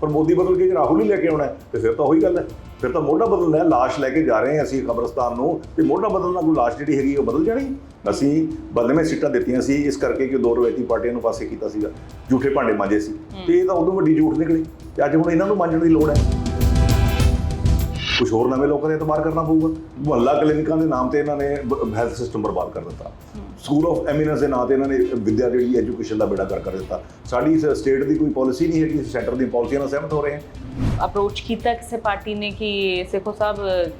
ਪਰ ਮੋਦੀ ਬਦਲ ਕੇ ਜੇ ਰਾਹੁਲ ਹੀ ਲੈ ਕੇ ਆਉਣਾ ਤੇ ਫਿਰ ਤਾਂ ਉਹੀ ਗੱਲ ਹੈ। ਫਿਰ ਤਾਂ ਮੋਢਾ ਬਦਲਣਾ ਹੈ ਲਾਸ਼ ਲੈ ਕੇ ਜਾ ਰਹੇ ਹਾਂ ਅਸੀਂ ਕਬਰਸਤਾਨ ਨੂੰ। ਤੇ ਮੋਢਾ ਬਦਲਣਾ ਕੋਈ ਲਾਸ਼ ਜਿਹੜੀ ਹੈਗੀ ਉਹ ਬਦਲ ਜਾਣੀ। ਅਸੀਂ ਬਦਲਵੇਂ ਸੀਟਾਂ ਦਿੱਤੀਆਂ ਸੀ ਇਸ ਕਰਕੇ ਕਿ ਦੋ ਰਵਾਇਤੀ ਪਾਰਟੀਆਂ ਨੂੰ ਪਾਸੇ ਕੀਤਾ ਸੀਗਾ ਝੂਠੇ ਭਾਂਡੇ ਮਾਂਜੇ ਸੀ। ਤੇ ਇਹ ਤਾਂ ਉਦੋਂ ਵੱਡੀ ਝੂਠ ਨਿਕਲੀ ਤੇ ਅੱਜ ਹੁਣ ਇਹਨਾਂ ਨੂੰ ਮਾਂਜਣ ਦੀ ਲੋੜ ਹੈ। ਕੁਝ ਹੋਰ ਨਵੇਂ ਲੋਕਾਂ ਦੇ ਇਤਬਾਰ ਕਰਨਾ ਪਊਗਾ। ਮੁਹੱਲਾ ਕਲੀਨਿਕਾਂ ਦੇ ਨਾਮ ਤੇ ਇਹਨਾਂ ਨੇ ਹੈਲਥ ਸਿਸਟਮ ਬਰਬਾਦ ਕਰ ਦਿੱਤਾ। ਸਕੂਲ ਆਫ ਐਮੀਨੈਂਸ ਦੇ ਨਾਂ ਤੇ ਇਹਨਾਂ ਨੇ ਵਿਦਿਆ ਜਿਹੜੀ ਐਜੂਕੇਸ਼ਨ ਦਾ ਬੇੜਾ ਕਰ ਕਰ ਦਿੱਤਾ। ਸਾਡੀ ਸਟੇਟ ਦੀ ਕੋਈ ਪਾਲਿਸੀ ਨਹੀਂ ਹੈਗੀ ਸੈਂਟਰ ਦੀ ਪਾਲਿਸੀਆਂ ਨਾਲ ਸਹਿਮਤ ਹੋ ਰਹੇ ਹਾਂ। ਅਪਰੋਚ ਕੀਤਾ ਕਿਸੇ ਪਾਰਟੀ ਨੇ ਕਿ ਸੇਖੋ ਸਾਹਿਬ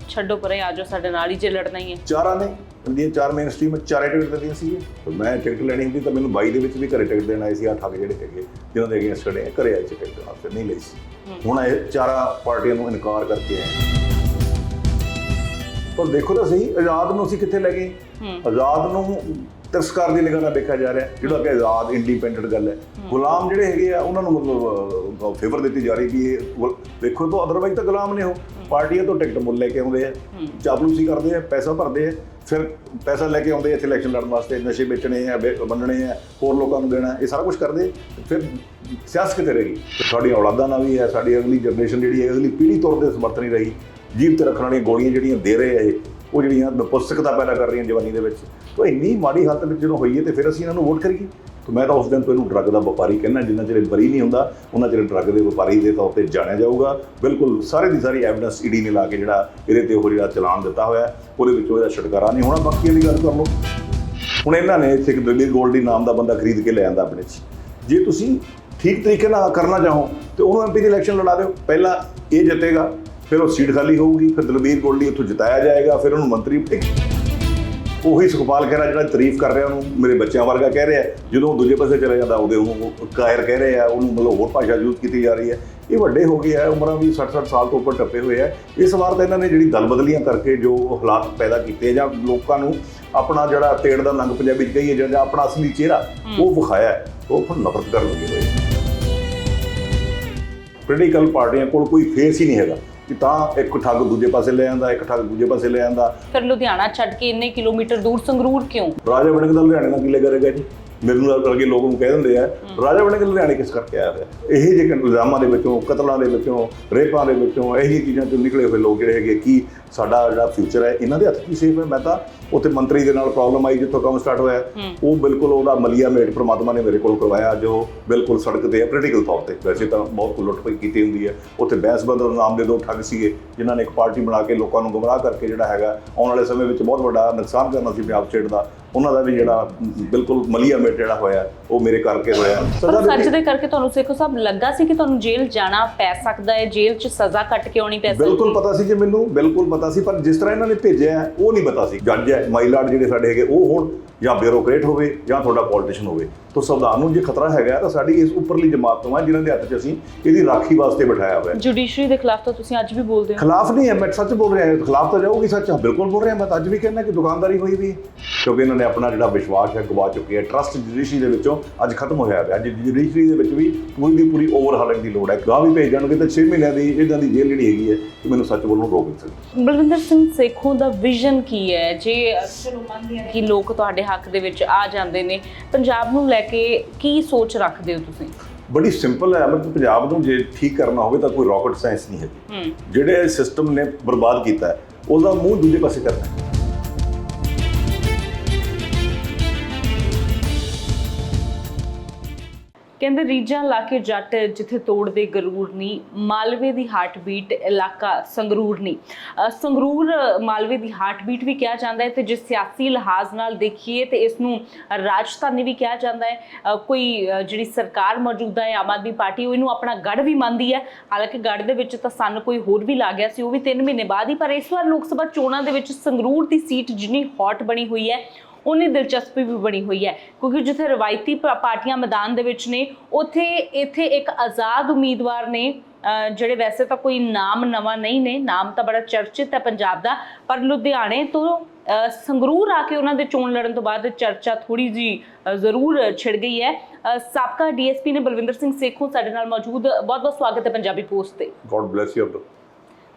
ਛੱਡੋ ਪਰੇ ਆਜੋ ਸਾਡੇ ਨਾਲ ਹੀ ਜੇ ਲੜਨਾ ਹੀ ਹੈ। ਚਾਰਾਂ ਨੇ। ਇੰਡੀਆ ਚਾਰ ਮੇਨ ਸਟ੍ਰੀਮ ਵਿੱਚ ਚਾਰੇ ਟਿਕਟ ਦਿੱਤੀਆਂ ਸੀ ਮੈਂ ਟਿਕਟ ਲੈਣੀ ਹੁੰਦੀ ਤਾਂ ਮੈਨੂੰ 22 ਦੇ ਵਿੱਚ ਵੀ ਘਰੇ ਟਿਕਟ ਦੇਣ ਆਏ ਸੀ ਆ ਠੱਗ ਜਿਹੜੇ ਹੈਗੇ ਜਿਨ੍ਹਾਂ ਦੇ ਅਗੇਂਸਟ ਖੜੇ ਘਰੇ ਆਏ ਸੀ ਟਿਕਟ ਵਾਸਤੇ ਨਹੀਂ ਲਈ ਸੀ। ਹੁਣ ਇਹ ਚਾਰਾਂ ਪਾਰਟੀਆਂ ਨੂੰ ਇਨਕਾਰ ਕਰਕੇ ਆਏ ਪਰ ਦੇਖੋ ਤਾਂ ਸਹੀ ਆਜ਼ਾਦ ਨੂੰ ਅਸੀਂ ਕਿੱਥੇ ਲੈ ਗਏ? ਆਜ਼ਾਦ ਨੂੰ ਤਿਰਸਕਾਰ ਦੀ ਨਿਗਾਹ ਨਾਲ ਦੇਖਿਆ ਜਾ ਰਿਹਾ ਜਿਹੜਾ ਕਿ ਆਜ਼ਾਦ ਇੰਡੀਪੈਂਡੈਂਟ ਗੱਲ ਹੈ। ਗੁਲਾਮ ਜਿਹੜੇ ਹੈਗੇ ਆ ਉਹਨਾਂ ਨੂੰ ਮਤਲਬ ਫੇਵਰ ਦਿੱਤੀ ਜਾ ਰਹੀ ਵੀ ਇਹ ਦੇਖੋ ਤਾਂ ਅਦਰਵਾਈਜ਼ ਤਾਂ ਗੁਲਾਮ ਨੇ ਉਹ। ਪਾਰਟੀਆਂ ਤੋਂ ਟਿਕਟ ਮੁੱਲ ਲੈ ਕੇ ਆਉਂਦੇ ਆ ਚਾਪਲੂਸੀ ਕਰਦੇ ਆ ਪੈਸਾ ਭਰਦੇ ਆ ਫਿਰ ਪੈਸਾ ਲੈ ਕੇ ਆਉਂਦੇ ਇੱਥੇ ਇਲੈਕਸ਼ਨ ਲੜਨ ਵਾਸਤੇ ਨਸ਼ੇ ਵੇਚਣੇ ਆ ਵੰਡਣੇ ਆ ਹੋਰ ਲੋਕਾਂ ਨੂੰ ਦੇਣਾ ਇਹ ਸਾਰਾ ਕੁਝ ਕਰਦੇ। ਫਿਰ ਸਿਆਸਤ ਕਿੱਥੇ ਰਹੇਗੀ ਤੇ ਸਾਡੀਆਂ ਔਲਾਦਾਂ ਨਾਲ ਵੀ ਹੈ ਸਾਡੀ ਅਗਲੀ ਜਨਰੇਸ਼ਨ ਜਿਹੜੀ ਹੈ ਅਗਲੀ ਪੀੜ੍ਹੀ ਤੌਰ ਤੇ ਸਮਰਥ ਨਹੀਂ ਰਹੀ। ਜੀਵ ਤੇ ਰੱਖਣ ਵਾਲੀਆਂ ਗੋਲੀਆਂ ਜਿਹੜੀਆਂ ਦੇ ਰਹੇ ਆ ਇਹ ਉਹ ਜਿਹੜੀਆਂ ਨਪੁਸਤਕਤਾ ਪੈਦਾ ਕਰ ਰਹੀਆਂ ਜਵਾਨੀ ਦੇ ਵਿੱਚ। ਤਾਂ ਇੰਨੀ ਮਾੜੀ ਹਾਲਤ ਵਿੱਚ ਜਦੋਂ ਹੋਈਏ ਹੈ ਤੇ ਫਿਰ ਅਸੀਂ ਇਹਨਾਂ ਨੂੰ ਵੋਟ ਕਰੀਏ। ਤਾਂ ਮੈਂ ਤਾਂ ਉਸ ਦਿਨ ਤੋਂ ਇਹਨੂੰ ਡਰੱਗ ਦਾ ਵਪਾਰੀ ਕਹਿੰਦਾ, ਜਿੰਨਾ ਚਿਰ ਬਰੀ ਨਹੀਂ ਹੁੰਦਾ, ਉਹਨਾਂ ਚਿਰ ਡਰੱਗ ਦੇ ਵਪਾਰੀ ਦੇ ਤੌਰ ਤੇ ਜਾਣਿਆ ਜਾਊਗਾ। ਬਿਲਕੁਲ ਸਾਰੇ ਦੀ ਸਾਰੀ ਐਵੀਡੈਂਸ ਈਡੀ ਨੇ ਲਾ ਕੇ ਜਿਹੜਾ ਇਹਦੇ ਤੇ ਉਹ ਜਿਹੜਾ ਚਲਾਨ ਦਿੱਤਾ ਹੋਇਆ ਉਹਦੇ ਵਿੱਚੋਂ ਇਹਦਾ ਛੁਟਕਾਰਾ ਨਹੀਂ ਹੋਣਾ। ਬਾਕੀ ਇਹਦੀ ਗੱਲ ਕਰ ਲਓ ਹੁਣ ਇਹਨਾਂ ਨੇ ਇੱਥੇ ਇੱਕ ਦਲੀਲ ਗੋਲਡੀ ਨਾਮ ਦਾ ਬੰਦਾ ਖਰੀਦ ਕੇ ਲੈ ਆਂਦਾ ਆਪਣੇ 'ਚ। ਜੇ ਤੁਸੀਂ ਠੀਕ ਤਰੀਕੇ ਨਾਲ ਕਰਨਾ ਚਾਹੋ, ਤੇ ਉਹਨੂੰ ਐਮਪੀ ਦੀ ਇਲੈਕਸ਼ਨ ਲੜਾ ਦਿਓ। ਪਹਿਲਾਂ ਇਹ ਜਿੱਤੇਗਾ, ਫਿਰ ਉਹ ਸੀਟ ਖਾਲੀ ਹੋਊਗੀ, ਫਿਰ ਦਲਬੀਰ ਗੋਲਡੀ ਉੱਥੋਂ ਜਿਤਾਇਆ ਜਾਏਗਾ, ਫਿਰ ਉਹਨੂੰ ਮੰਤਰੀ ਇੱਕ ਉਹੀ ਸੁਖਪਾਲ ਖਹਿਰਾ ਜਿਹੜਾ ਤਾਰੀਫ ਕਰ ਰਿਹਾ ਉਹਨੂੰ ਮੇਰੇ ਬੱਚਿਆਂ ਵਰਗਾ ਕਹਿ ਰਿਹਾ ਜਦੋਂ ਦੂਜੇ ਪਾਸੇ ਚਲੇ ਜਾਂਦਾ ਉਹਦੇ ਉਹ ਕਾਇਰ ਕਹਿ ਰਹੇ ਆ ਉਹਨੂੰ ਮਤਲਬ ਹੋਰ ਭਾਸ਼ਾ ਯੂਜ਼ ਕੀਤੀ ਜਾ ਰਹੀ ਹੈ। ਇਹ ਵੱਡੇ ਹੋ ਗਏ ਆ ਉਮਰਾਂ ਵੀ 60-60 ਸਾਲ ਤੋਂ ਉੱਪਰ ਟੱਪੇ ਹੋਏ ਆ ਇਸ ਵਾਰ ਤਾਂ ਇਹਨਾਂ ਨੇ ਜਿਹੜੀ ਦਲ ਬਦਲੀਆਂ ਕਰਕੇ ਜੋ ਹਾਲਾਤ ਪੈਦਾ ਕੀਤੇ ਜਾਂ ਲੋਕਾਂ ਨੂੰ ਆਪਣਾ ਜਿਹੜਾ ਤੇੜ ਦਾ ਨੰਗ ਪੰਜਾਬੀ ਚ ਕਹੀਏ ਜਿਹੜਾ ਆਪਣਾ ਅਸਲੀ ਚਿਹਰਾ ਉਹ ਵਿਖਾਇਆ। ਉਹ ਫਿਰ ਨਫ਼ਰਤ ਕਰਨ ਲੱਗੇ ਹੋਏ ਪੋਲੀਟੀਕਲ ਪਾਰਟੀਆਂ ਕੋਲ ਕੋਈ ਫੇਸ ਹੀ ਨਹੀਂ ਹੈਗਾ। ਕਿ ਤਾਂ ਇੱਕ ਠੱਗ ਦੂਜੇ ਪਾਸੇ ਲੈ ਆਂਦਾ ਇੱਕ ਠੱਗ ਦੂਜੇ ਪਾਸੇ ਲੈ ਆਂਦਾ। ਫਿਰ ਲੁਧਿਆਣਾ ਛੱਡ ਕੇ ਇੰਨੇ ਕਿਲੋਮੀਟਰ ਦੂਰ ਸੰਗਰੂਰ ਕਿਉਂ? ਰਾਜਾ ਵੜਿੰਗ ਦਾ ਲੁਧਿਆਣੇ ਨਾਲ ਕੀ ਕਰੇਗਾ ਜੀ? ਮੈਨੂੰ ਨਾਲ ਕਰਕੇ ਲੋਕ ਨੂੰ ਕਹਿ ਦਿੰਦੇ ਆ ਰਾਜਾ ਵੜਿੰਗ ਲੁਧਿਆਣੇ ਕਿਸ ਕਰਕੇ ਆਇਆ ਹੋਇਆ ਇਹ ਜਿਹੇ ਇਲਜ਼ਾਮਾਂ ਦੇ ਵਿੱਚੋਂ ਕਤਲਾਂ ਦੇ ਵਿੱਚੋਂ ਰੇਪਾਂ ਦੇ ਵਿੱਚੋਂ ਇਹ ਜਿਹੀ ਚੀਜ਼ਾਂ ਤੋਂ ਨਿਕਲੇ ਹੋਏ ਲੋਕ ਜਿਹੜੇ ਹੈਗੇ ਕੀ ਸਾਡਾ ਜਿਹੜਾ ਫਿਊਚਰ ਹੈ ਇਹਨਾਂ ਦੇ ਹੱਥ ਕੀ ਸੇਫ ਹੈ? ਮੈਂ ਤਾਂ ਉੱਥੇ ਮੰਤਰੀ ਦੇ ਨਾਲ ਪ੍ਰੋਬਲਮ ਆਈ ਜਿੱਥੋਂ ਕੰਮ ਸਟਾਰਟ ਹੋਇਆ। ਉਹ ਬਿਲਕੁਲ ਉਹਦਾ ਮਲੀਆ ਮੇਟ ਪ੍ਰਮਾਤਮਾ ਨੇ ਮੇਰੇ ਕੋਲ ਕਰਵਾਇਆ ਜੋ ਬਿਲਕੁਲ ਸੜਕ ਤੇ ਹੈ ਪੋਲੀਟੀਕਲ ਤੌਰ ਤੇ। ਵੈਸੇ ਤਾਂ ਬਹੁਤ ਕੁ ਲੁੱਟ ਪਈ ਕੀਤੀ ਹੁੰਦੀ ਹੈ। ਉੱਥੇ ਬੈਂਸ ਬੰਦਰ ਨਾਮ ਦੇ ਦੋ ਠੱਗ ਸੀਗੇ ਜਿਨ੍ਹਾਂ ਨੇ ਇੱਕ ਪਾਰਟੀ ਬਣਾ ਕੇ ਲੋਕਾਂ ਨੂੰ ਗੁੰਮਰਾਹ ਕਰਕੇ ਜਿਹੜਾ ਹੈਗਾ ਆਉਣ ਵਾਲੇ ਸਮੇਂ ਵਿੱਚ ਬਹੁਤ ਵੱਡਾ ਨੁਕਸਾਨ ਕਰਨਾ ਸੀ ਪੰਜਾਬ ਸਟੇਟ ਦਾ। ਉਹਨਾਂ ਦਾ ਵੀ ਜਿਹੜਾ ਬਿਲਕੁਲ ਮਲੀਆ ਮੇਟ ਜਿਹੜਾ ਹੋਇਆ ਉਹ ਮੇਰੇ ਕਰਕੇ ਹੋਇਆ। ਸਜ਼ਾ ਸੱਚ ਦਿੱਤੀ। ਦੇ ਕਰਕੇ ਤੁਹਾਨੂੰ ਸੇਖੋ ਸਾਹਿਬ ਲੱਗਾ ਸੀ ਕਿ ਤੁਹਾਨੂੰ ਜੇਲ੍ਹ ਜਾਣਾ ਪੈ ਸਕਦਾ ਹੈ ਜੇਲ੍ਹ 'ਚ ਸਜ਼ਾ ਕੱਟ ਕੇ ਆਉਣੀ ਪੈ ਸਕਦੀ ਬਿਲਕੁਲ ਪਤਾ ਸੀ ਜੀ ਮੈਨੂੰ ਬਿਲਕੁਲ ਪਤਾ ਸੀ ਪਰ ਜਿਸ ਤਰ੍ਹਾਂ ਇਹਨਾਂ ਨੇ ਭੇਜਿਆ ਉਹ ਨਹੀਂ ਪਤਾ ਸੀ। ਜੱਜ ਹੈ ਮਾਈਲਾਰਡ ਜਿਹੜੇ ਸਾਡੇ ਹੈਗੇ ਉਹ ਹੋਣ ਜਾਂ ਬਿਊਰੋਕਰੇਟ ਹੋਵੇ ਜਾਂ ਤੁਹਾਡਾ ਪੋਲੀਟੀਸ਼ੀਅਨ ਹੋਵੇ। ਤਾਂ ਸੰਵਿਧਾਨ ਨੂੰ ਜੇ ਖਤਰਾ ਹੈਗਾ ਤਾਂ ਸਾਡੀ ਇਸ ਉੱਪਰਲੀ ਜਮਾਤ ਤੋਂ ਹੈ ਜਿਨ੍ਹਾਂ ਦੇ ਹੱਥ 'ਚ ਅਸੀਂ ਇਹਦੀ ਰਾਖੀ ਵਾਸਤੇ ਬਿਠਾਇਆ ਹੋਇਆ ਹੈ। ਜੁਡੀਸ਼ਰੀ ਦੇ ਖਿਲਾਫ ਤਾਂ ਤੁਸੀਂ ਅੱਜ ਵੀ ਬੋਲਦੇ ਹੋ। ਖਿਲਾਫ ਨਹੀਂ ਹੈ ਮੈਂ ਸੱਚ ਬੋਲ ਰਿਹਾ ਹਾਂ ਖਿਲਾਫ ਤਾਂ ਜਾਊਗੀ ਸੱਚ ਬਿਲਕੁਲ ਬੋਲ ਰਿਹਾ ਮੈਂ ਅੱਜ ਵੀ ਕਹਿੰਦਾ ਕਿ ਦੁਕਾਨਦਾਰੀ ਹੋਈ ਵੀ। ਕਿਉਂਕਿ ਇਹਨਾਂ ਨੇ ਆਪਣਾ ਜਿਹੜਾ ਵਿਸ਼ਵਾਸ ਹੈ ਗਵਾ ਚੁੱਕੇ ਹੈ। ਟਰਸਟ ਜੁਡੀਸ਼ਰੀ ਦੇ ਵਿੱਚੋਂ ਅੱਜ ਖਤਮ ਹੋਇਆ ਹੈ। ਅੱਜ ਜੁਡੀਸ਼ਰੀ ਦੇ ਵਿੱਚ ਵੀ ਪੂਰੀ ਦੀ ਪੂਰੀ ਓਵਰਹਾਲਿੰਗ ਦੀ ਲੋੜ ਹੈ। ਗਾਹ ਵੀ ਭੇਜ ਜਾਣਗੇ ਤਾਂ 6 ਮਹੀਨਿਆਂ ਦੀ ਇਦਾਂ ਦੀ ਜੇਲ੍ਹ ਜਿਹੜੀ ਹੈਗੀ ਹੈ ਕਿ ਮੈਨੂੰ ਸੱਚ ਬੋਲਣ ਰੋਕ ਨਹੀਂ ਸਕਦੀ। ਬਲਵਿੰਦਰ ਸਿੰਘ ਸੇਖੋਂ ਦਾ ਵਿਜ਼ਨ ਕੀ ਹੈ? ਜੇ ਚਲੋ ਮੰਨਦੇ ਹਾਂ ਕਿ ਲੋਕ ਤੁਹਾਡੇ ਹੱਕ ਦੇ ਵਿੱਚ ਆ ਜਾਂਦੇ ਨੇ ਪੰਜਾਬ ਨੂੰ ਲੈ ਕੇ ਕੀ ਸੋਚ ਰੱਖਦੇ ਹੋ ਤੁਸੀਂ? ਬੜੀ ਸਿੰਪਲ ਹੈ ਮਤਲਬ ਪੰਜਾਬ ਨੂੰ ਜੇ ਠੀਕ ਕਰਨਾ ਹੋਵੇ ਤਾਂ ਕੋਈ ਰਾਕਟ ਸਾਇੰਸ ਨਹੀਂ ਹੂੰ। ਜਿਹੜੇ ਸਿਸਟਮ ਨੇ ਬਰਬਾਦ ਕੀਤਾ ਹੈ ਉਹਦਾ ਮੂੰਹ ਦੂਜੇ ਪਾਸੇ ਕਰਨਾ ਹੈ। ਕਹਿੰਦੇ ਰੀਜਾਂ ਲਾ ਕੇ ਜੱਟ ਜਿੱਥੇ ਤੋੜਦੇ ਗਰੂਰ ਨਹੀਂ, ਮਾਲਵੇ ਦੀ ਹਾਰਟਬੀਟ ਇਲਾਕਾ ਸੰਗਰੂਰ ਨਹੀਂ। ਸੰਗਰੂਰ, ਮਾਲਵੇ ਦੀ ਹਾਰਟ ਬੀਟ ਵੀ ਕਿਹਾ ਜਾਂਦਾ ਹੈ ਤੇ ਜੇ ਸਿਆਸੀ ਲਿਹਾਜ਼ ਨਾਲ ਦੇਖੀਏ ਤੇ ਇਸ ਨੂੰ ਰਾਜਧਾਨੀ ਵੀ ਕਿਹਾ ਜਾਂਦਾ ਹੈ। ਕੋਈ ਜਿਹੜੀ ਸਰਕਾਰ ਮੌਜੂਦਾ ਹੈ, ਆਮ ਆਦਮੀ ਪਾਰਟੀ, ਉਹ ਇਹਨੂੰ ਆਪਣਾ ਗੜ ਵੀ ਮੰਨਦੀ ਹੈ। ਹਾਲਾਂਕਿ ਗੜ ਦੇ ਵਿੱਚ ਤਾਂ ਸੰਨ ਕੋਈ ਹੋਰ ਵੀ ਲਾ ਗਿਆ ਸੀ, ਉਹ ਵੀ 3 ਮਹੀਨੇ ਬਾਅਦ ਹੀ, ਪਰ ਇਸ ਵਾਰ ਲੋਕ ਸਭਾ ਚੋਣਾਂ ਦੇ ਵਿੱਚ ਸੰਗਰੂਰ ਦੀ ਸੀਟ ਜਿੰਨੀ ਹੌਟ ਬਣੀ ਹੋਈ ਹੈ ਉਨੀ ਦਿਲਚਸਪੀ ਵੀ ਬਣੀ ਹੋਈ ਹੈ। ਕਿਉਂਕਿ ਜਿੱਥੇ ਰਵਾਇਤੀ ਪਾਰਟੀਆਂ ਮੈਦਾਨ ਦੇ ਵਿੱਚ ਨੇ ਉੱਥੇ ਇੱਥੇ ਇੱਕ ਆਜ਼ਾਦ ਉਮੀਦਵਾਰ ਨੇ ਜਿਹੜੇ ਵੈਸੇ ਤਾਂ ਕੋਈ ਨਾਮ ਨਵਾਂ ਨਹੀਂ ਨੇ ਨਾਮ ਤਾਂ ਬੜਾ ਚਰਚਿਤ ਹੈ ਪੰਜਾਬ ਦਾ ਪਰ ਲੁਧਿਆਣੇ ਤੋਂ ਸੰਗਰੂਰ ਆ ਕੇ ਉਹਨਾਂ ਦੇ ਚੋਣ ਲੜਨ ਤੋਂ ਬਾਅਦ ਚਰਚਾ ਥੋੜੀ ਜੀ ਜ਼ਰੂਰ ਛਿੜ ਗਈ ਹੈ। ਸਾਬਕਾ ਡੀਐਸਪੀ ਨੇ ਬਲਵਿੰਦਰ ਸਿੰਘ ਸੇਖੋਂ ਸਾਡੇ ਨਾਲ ਮੌਜੂਦ ਬਹੁਤ ਬਹੁਤ ਸਵਾਗਤ ਹੈ ਪੰਜਾਬੀ ਪੋਸਟ ਤੇ। ਗੋਡ ਬlesਸ ਯੂ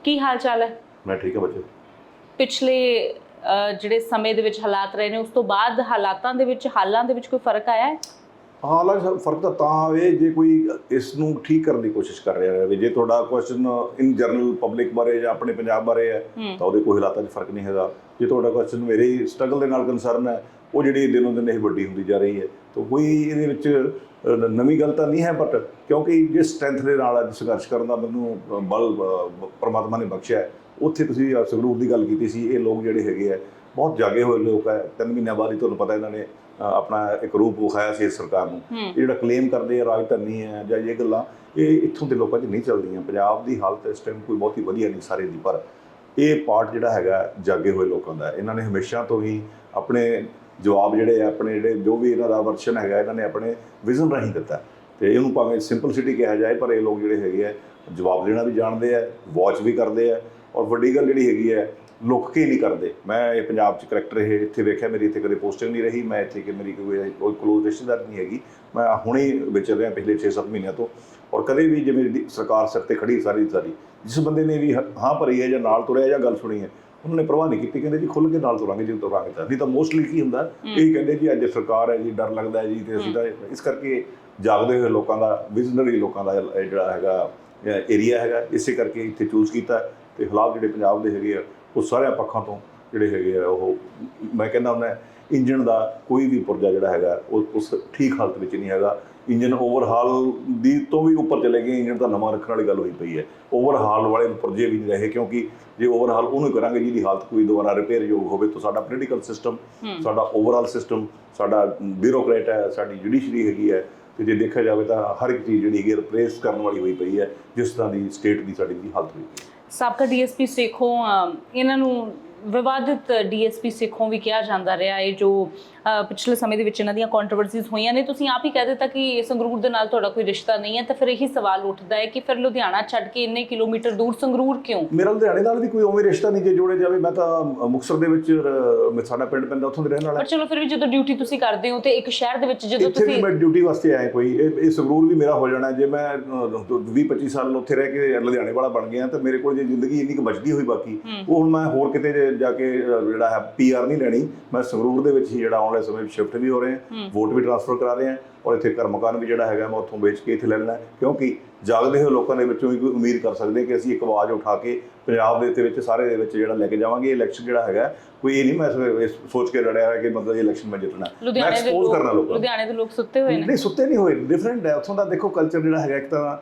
ਕੀ ਹਾਲ ਚਾਲ ਹੈ? ਮੈਂ ਠੀਕ ਹਾਂ ਬੱਚੇ। ਪਿਛਲੇ ਜਿਹੜੇ ਸਮੇਂ ਦੇ ਵਿੱਚ ਹਾਲਾਤ ਰਹੇ ਨੇ ਉਸ ਤੋਂ ਬਾਅਦ ਹਾਲਾਤਾਂ ਦੇ ਵਿੱਚ ਹਾਲਾਂ ਦੇ ਵਿੱਚ ਕੋਈ ਫ਼ਰਕ ਆਇਆ ਹੈ ਹਾਲਾਂਕਿ ਫ਼ਰਕ ਤਾਂ ਤਾਂ ਆਵੇ ਜੇ ਕੋਈ ਇਸ ਨੂੰ ਠੀਕ ਕਰਨ ਦੀ ਕੋਸ਼ਿਸ਼ ਕਰ ਰਿਹਾ ਹੈ ਜੇ ਤੁਹਾਡਾ ਕੁਐਸਚਨ ਇਨ ਜਨਰਲ ਪਬਲਿਕ ਬਾਰੇ ਜਾਂ ਆਪਣੇ ਪੰਜਾਬ ਬਾਰੇ ਹੈ ਹੂੰ। ਤਾਂ ਉਹਦੇ ਕੋਈ ਹਾਲਾਤਾਂ 'ਚ ਫ਼ਰਕ ਨਹੀਂ ਹੈਗਾ ਜੇ ਤੁਹਾਡਾ ਕੁਐਸਚਨ ਮੇਰੇ ਸਟਰਗਲ ਦੇ ਨਾਲ ਕੰਸਰਨ ਹੈ ਉਹ ਜਿਹੜੀ ਦਿਨੋਂ ਦਿਨ ਇਹ ਵੱਡੀ ਹੁੰਦੀ ਜਾ ਰਹੀ ਹੈ ਤਾਂ ਕੋਈ ਇਹਦੇ ਵਿੱਚ ਨਵੀਂ ਗੱਲ ਤਾਂ ਨਹੀਂ ਹੈ ਬਟ ਕਿਉਂਕਿ ਜਿਸ ਸਟਰੈਂਥ ਦੇ ਨਾਲ ਅੱਜ ਸੰਘਰਸ਼ ਕਰਨ ਦਾ ਮੈਨੂੰ ਬਲ ਪਰਮਾਤਮਾ ਨੇ ਬਖਸ਼ਿਆ ਹੈ ਉੱਥੇ ਤੁਸੀਂ ਸੰਗਰੂਰ ਦੀ ਗੱਲ ਕੀਤੀ ਸੀ ਇਹ ਲੋਕ ਜਿਹੜੇ ਹੈਗੇ ਆ ਬਹੁਤ ਜਾਗੇ ਹੋਏ ਲੋਕ ਹੈ ਤਿੰਨ ਮਹੀਨਿਆਂ ਬਾਅਦ ਹੀ ਤੁਹਾਨੂੰ ਪਤਾ ਇਹਨਾਂ ਨੇ ਆਪਣਾ ਇੱਕ ਰੂਪ ਵਿਖਾਇਆ ਸੀ ਇਸ ਸਰਕਾਰ ਨੂੰ। ਇਹ ਜਿਹੜਾ ਕਲੇਮ ਕਰਦੇ ਆ ਰਾਜਧਾਨੀ ਹੈ ਜਾਂ ਇਹ ਗੱਲਾਂ ਇਹ ਇੱਥੋਂ ਦੇ ਲੋਕਾਂ 'ਚ ਨਹੀਂ ਚੱਲਦੀਆਂ। ਪੰਜਾਬ ਦੀ ਹਾਲਤ ਇਸ ਟਾਈਮ ਕੋਈ ਬਹੁਤੀ ਵਧੀਆ ਨਹੀਂ ਸਾਰੇ ਦੀ ਪਰ ਇਹ ਪਾਰਟ ਜਿਹੜਾ ਹੈਗਾ ਜਾਗੇ ਹੋਏ ਲੋਕਾਂ ਦਾ। ਇਹਨਾਂ ਨੇ ਹਮੇਸ਼ਾ ਤੋਂ ਹੀ ਆਪਣੇ ਜਵਾਬ ਜਿਹੜੇ ਆ ਆਪਣੇ ਜਿਹੜੇ ਜੋ ਵੀ ਇਹਨਾਂ ਦਾ ਵਰਸ਼ਨ ਹੈਗਾ ਇਹਨਾਂ ਨੇ ਆਪਣੇ ਵਿਜ਼ਨ ਰਾਹੀਂ ਦਿੱਤਾ। ਤੇ ਇਹਨੂੰ ਭਾਵੇਂ ਸਿੰਪਲਸਿਟੀ ਕਿਹਾ ਜਾਏ ਪਰ ਇਹ ਲੋਕ ਜਿਹੜੇ ਹੈਗੇ ਆ ਜਵਾਬ ਦੇਣਾ ਵੀ ਜਾਣਦੇ ਆ ਵਾਚ ਵੀ ਕਰਦੇ ਆ। ਔਰ ਵੱਡੀ ਗੱਲ ਜਿਹੜੀ ਹੈਗੀ ਹੈ ਲੁੱਕ ਕੇ ਨਹੀਂ ਕਰਦੇ। ਮੈਂ ਇਹ ਪੰਜਾਬ 'ਚ ਕਰੈਕਟਰ ਇਹ ਇੱਥੇ ਵੇਖਿਆ ਮੇਰੀ ਇੱਥੇ ਕਦੇ ਪੋਸਟਿੰਗ ਨਹੀਂ ਰਹੀ ਮੈਂ ਇੱਥੇ ਕਿ ਮੇਰੀ ਕੋਈ ਕੋਈ ਕਲੋਜ਼ ਰਿਸ਼ਤੇਦਾਰ ਨਹੀਂ ਹੈਗੀ। ਮੈਂ ਹੁਣੇ ਵਿਚਰ ਰਿਹਾ ਪਿਛਲੇ 6-7 ਮਹੀਨਿਆਂ ਤੋਂ। ਔਰ ਕਦੇ ਵੀ ਜਿਵੇਂ ਸਰਕਾਰ ਸਿਰ ਤੇ ਖੜੀ ਸਾਰੀ ਸਾਰੀ ਜਿਸ ਬੰਦੇ ਨੇ ਵੀ ਹ- ਭਰੀ ਹੈ ਜਾਂ ਨਾਲ ਤੁਰਿਆ ਜਾਂ ਗੱਲ ਸੁਣੀ ਹੈ ਉਹਨਾਂ ਨੇ ਪ੍ਰਵਾਹ ਨਹੀਂ ਕੀਤੀ ਕਹਿੰਦੇ ਜੀ ਖੁੱਲ ਕੇ ਨਾਲ ਤੁਰਾਂਗੇ ਜੀ ਤੁਰਾਂਗੇ ਤਾਂ। ਨਹੀਂ ਤਾਂ ਮੋਸਟਲੀ ਕੀ ਹੁੰਦਾ ਇਹ ਕਹਿੰਦੇ ਜੀ ਅੱਜ ਸਰਕਾਰ ਹੈ ਜੀ ਡਰ ਲੱਗਦਾ ਹੈ ਜੀ ਤੇ ਅਸੀਂ ਤਾਂ ਇਸ ਕਰਕੇ ਜਾਗਦੇ ਹੋਏ ਲੋਕਾਂ ਦਾ ਵਿਜ਼ਨਰੀ ਲੋਕਾਂ ਦਾ ਜਿਹੜਾ ਹੈਗਾ ਏਰੀਆ ਹੈਗਾ ਇਸੇ ਕਰਕੇ ਇੱਥੇ ਚੂਜ਼ ਕੀਤਾ। ਤੇ ਹਾਲਾਤ ਜਿਹੜੇ ਪੰਜਾਬ ਦੇ ਹੈਗੇ ਆ ਉਹ ਸਾਰਿਆਂ ਪੱਖਾਂ ਤੋਂ ਜਿਹੜੇ ਹੈਗੇ ਆ ਉਹ ਮੈਂ ਕਹਿੰਦਾ ਹੁੰਦਾ ਇੰਜਨ ਦਾ ਕੋਈ ਵੀ ਪੁਰਜਾ ਜਿਹੜਾ ਹੈਗਾ ਉਹ ਉਸ ਠੀਕ ਹਾਲਤ ਵਿੱਚ ਨਹੀਂ ਹੈਗਾ। ਇੰਜਨ ਓਵਰਹਾਲ ਦੀ ਤੋਂ ਵੀ ਉੱਪਰ ਚਲੇ ਗਏ ਇੰਜਨ ਤਾਂ ਨਵਾਂ ਰੱਖਣ ਵਾਲੀ ਗੱਲ ਹੋਈ ਪਈ ਹੈ। ਓਵਰਹਾਲ ਵਾਲੇ ਪੁਰਜੇ ਵੀ ਨਹੀਂ ਰਹੇ ਕਿਉਂਕਿ ਜੇ ਓਵਰਹਾਲ ਉਹਨੂੰ ਹੀ ਕਰਾਂਗੇ ਜਿਹਦੀ ਹਾਲਤ ਕੋਈ ਦੁਬਾਰਾ ਰਿਪੇਅਰ ਯੋਗ ਹੋਵੇ ਤਾਂ ਸਾਡਾ ਪੋਲੀਟੀਕਲ ਸਿਸਟਮ ਹੂੰ। ਸਾਡਾ ਓਵਰਹਾਲ ਸਿਸਟਮ ਸਾਡਾ ਬਿਊਰੋਕਰੇਟ ਹੈ ਸਾਡੀ ਜੁਡੀਸ਼ਰੀ ਹੈਗੀ ਹੈ ਤੇ ਜੇ ਦੇਖਿਆ ਜਾਵੇ ਤਾਂ ਹਰ ਇੱਕ ਚੀਜ਼ ਜਿਹੜੀ ਹੈਗੀ ਰਿਪਲੇਸ ਕਰਨ ਵਾਲੀ ਹੋਈ ਪਈ ਹੈ ਜਿਸ ਤਰ੍ਹਾਂ ਦੀ ਸਟੇਟ ਦੀ ਸਾਡੀ ਦੀ ਹਾਲਤ ਹੋਈ ਪਈ ਹੈ। ਸਾਬਕਾ ਡੀਐਸਪੀ ਸੇਖੋਂ ਅਮ, ਇਹਨਾਂ ਨੂੰ ਵਿਵਾਦਿਤ ਡੀਐਸਪੀ ਸੇਖੋਂ ਵੀ ਕਿਹਾ ਜਾਂਦਾ ਰਿਹਾ ਇਹ ਜੋ ਪਿਛਲੇ ਸਮੇਂ ਦੇ ਵਿੱਚ ਇਹਨਾਂ ਦੀਆਂ ਕੰਟਰੋਵਰਸੀਜ਼ ਹੋਈਆਂ ਨੇ। ਤੁਸੀਂ ਆਪ ਹੀ ਕਹਿ ਦਿੱਤਾ ਕਿ ਸੰਗਰੂਰ ਦੇ ਨਾਲ ਤੁਹਾਡਾ ਕੋਈ ਰਿਸ਼ਤਾ ਨਹੀਂ ਹੈ ਤਾਂ ਫਿਰ ਇਹੀ ਸਵਾਲ ਉੱਠਦਾ ਹੈ ਕਿ ਫਿਰ ਲੁਧਿਆਣਾ ਛੱਡ ਕੇ ਇੰਨੇ ਕਿਲੋਮੀਟਰ ਦੂਰ ਸੰਗਰੂਰ ਕਿਉਂ? ਮੇਰਾ ਲੁਧਿਆਣੇ ਨਾਲ ਵੀ ਕੋਈ ਉਵੇਂ ਰਿਸ਼ਤਾ ਨਹੀਂ ਜੇ ਜੋੜੇ ਜਾਵੇ। ਮੈਂ ਤਾਂ ਅ, ਮੁਕਤਸਰ ਦੇ ਵਿੱਚ ਸਾਡਾ ਪਿੰਡ ਪੈਂਦਾ ਉੱਥੋਂ ਦੇ ਰਹਿਣ ਵਾਲਾ। ਪਰ ਚਲੋ ਫਿਰ ਵੀ ਜਦੋਂ ਡਿਊਟੀ ਤੁਸੀਂ ਕਰਦੇ ਹੋ ਤੇ ਇੱਕ ਸ਼ਹਿਰ ਦੇ ਵਿੱਚ ਜਦੋਂ ਤੁਸੀਂ ਮੈਂ ਡਿਊਟੀ ਵਾਸਤੇ ਆਇਆ ਕੋਈ। ਇਹ ਇਹ ਸੰਗਰੂਰ ਵੀ ਮੇਰਾ ਹੋ ਜਾਣਾ। ਜੇ ਮੈਂ 20 25 ਸਾਲ ਉੱਥੇ ਰਹਿ ਕੇ ਲੁਧਿਆਣੇ ਵਾਲਾ ਬਣ ਗਿਆ ਤਾਂ ਮੇਰੇ ਕੋਲ ਜੇ ਜ਼ਿੰਦਗੀ ਇੰਨੀ ਕੁ ਬਚਦੀ ਹੋਈ ਬਾਕੀ ਉਹ ਹੁਣ ਮੈਂ ਹੋਰ ਕਿਤੇ ਜੇ ਕੇ ਜਿਹੜਾ ਹੈ ਪੀਆਰ ਨਹੀਂ ਲੈਣੀ। ਮੈਂ ਸੰਗਰੂਰ ਦੇ ਵਿੱਚ ਹੀ ਜਿਹੜਾ ਆਉਣ ਵਾਲੇ ਸਮੇਂ ਵਿੱਚ ਸ਼ਿਫਟ ਵੀ ਹੋ ਰਹੇ ਹਾਂ। ਵੋਟ ਵੀ ਟ੍ਰਾਂਸਫਰ ਕਰਾ ਰਹੇ ਹਾਂ ਔਰ ਇੱਥੇ ਘਰ ਮਕਾਨ ਵੀ ਜਿਹੜਾ ਹੈਗਾ ਮੈਂ ਉੱਥੋਂ ਵੇਚ ਕੇ ਇੱਥੇ ਲੈ ਲੈਣਾ ਹੈ। ਕਿਉਂਕਿ ਜਾਗਦੇ ਹੋਏ ਲੋਕਾਂ ਦੇ ਵਿੱਚੋਂ ਵੀ ਕੋਈ ਉਮੀਦ ਕਰ ਸਕਦੇ ਹਾਂ ਕਿ ਅਸੀਂ ਇੱਕ ਆਵਾਜ਼ ਉਠਾ ਕੇ ਪੰਜਾਬ ਦੇ ਵਿੱਚ ਸਾਰੇ ਦੇ ਵਿੱਚ ਜਿਹੜਾ ਲੈ ਕੇ ਜਾਵਾਂਗੇ। ਇਲੈਕਸ਼ਨ ਜਿਹੜਾ ਹੈਗਾ ਕੋਈ ਇਹ ਨਹੀਂ ਮੈਂ ਸੋਚ ਕੇ ਲੜਿਆ ਹੈ ਕਿ ਮਤਲਬ ਇਹ ਇਲੈਕਸ਼ਨ ਮੈਂ ਜਿੱਤਣਾ। ਮੈਂ ਲੁਧਿਆਣੇ ਦੇ expose ਕਰਨਾ ਲੋਕ ਲੁਧਿਆਣੇ ਦੇ ਲੋਕ ਸੁੱਤੇ ਹੋਏ ਨੇ। ਨਹੀਂ ਸੁੱਤੇ ਨਹੀਂ ਹੋਏ। ਡਿਫਰੈਂਟ ਹੈ। ਉੱਥੋਂ ਦਾ ਦੇਖੋ ਕਲਚਰ ਜਿਹੜਾ ਹੈਗਾ ਇੱਕ ਤਾਂ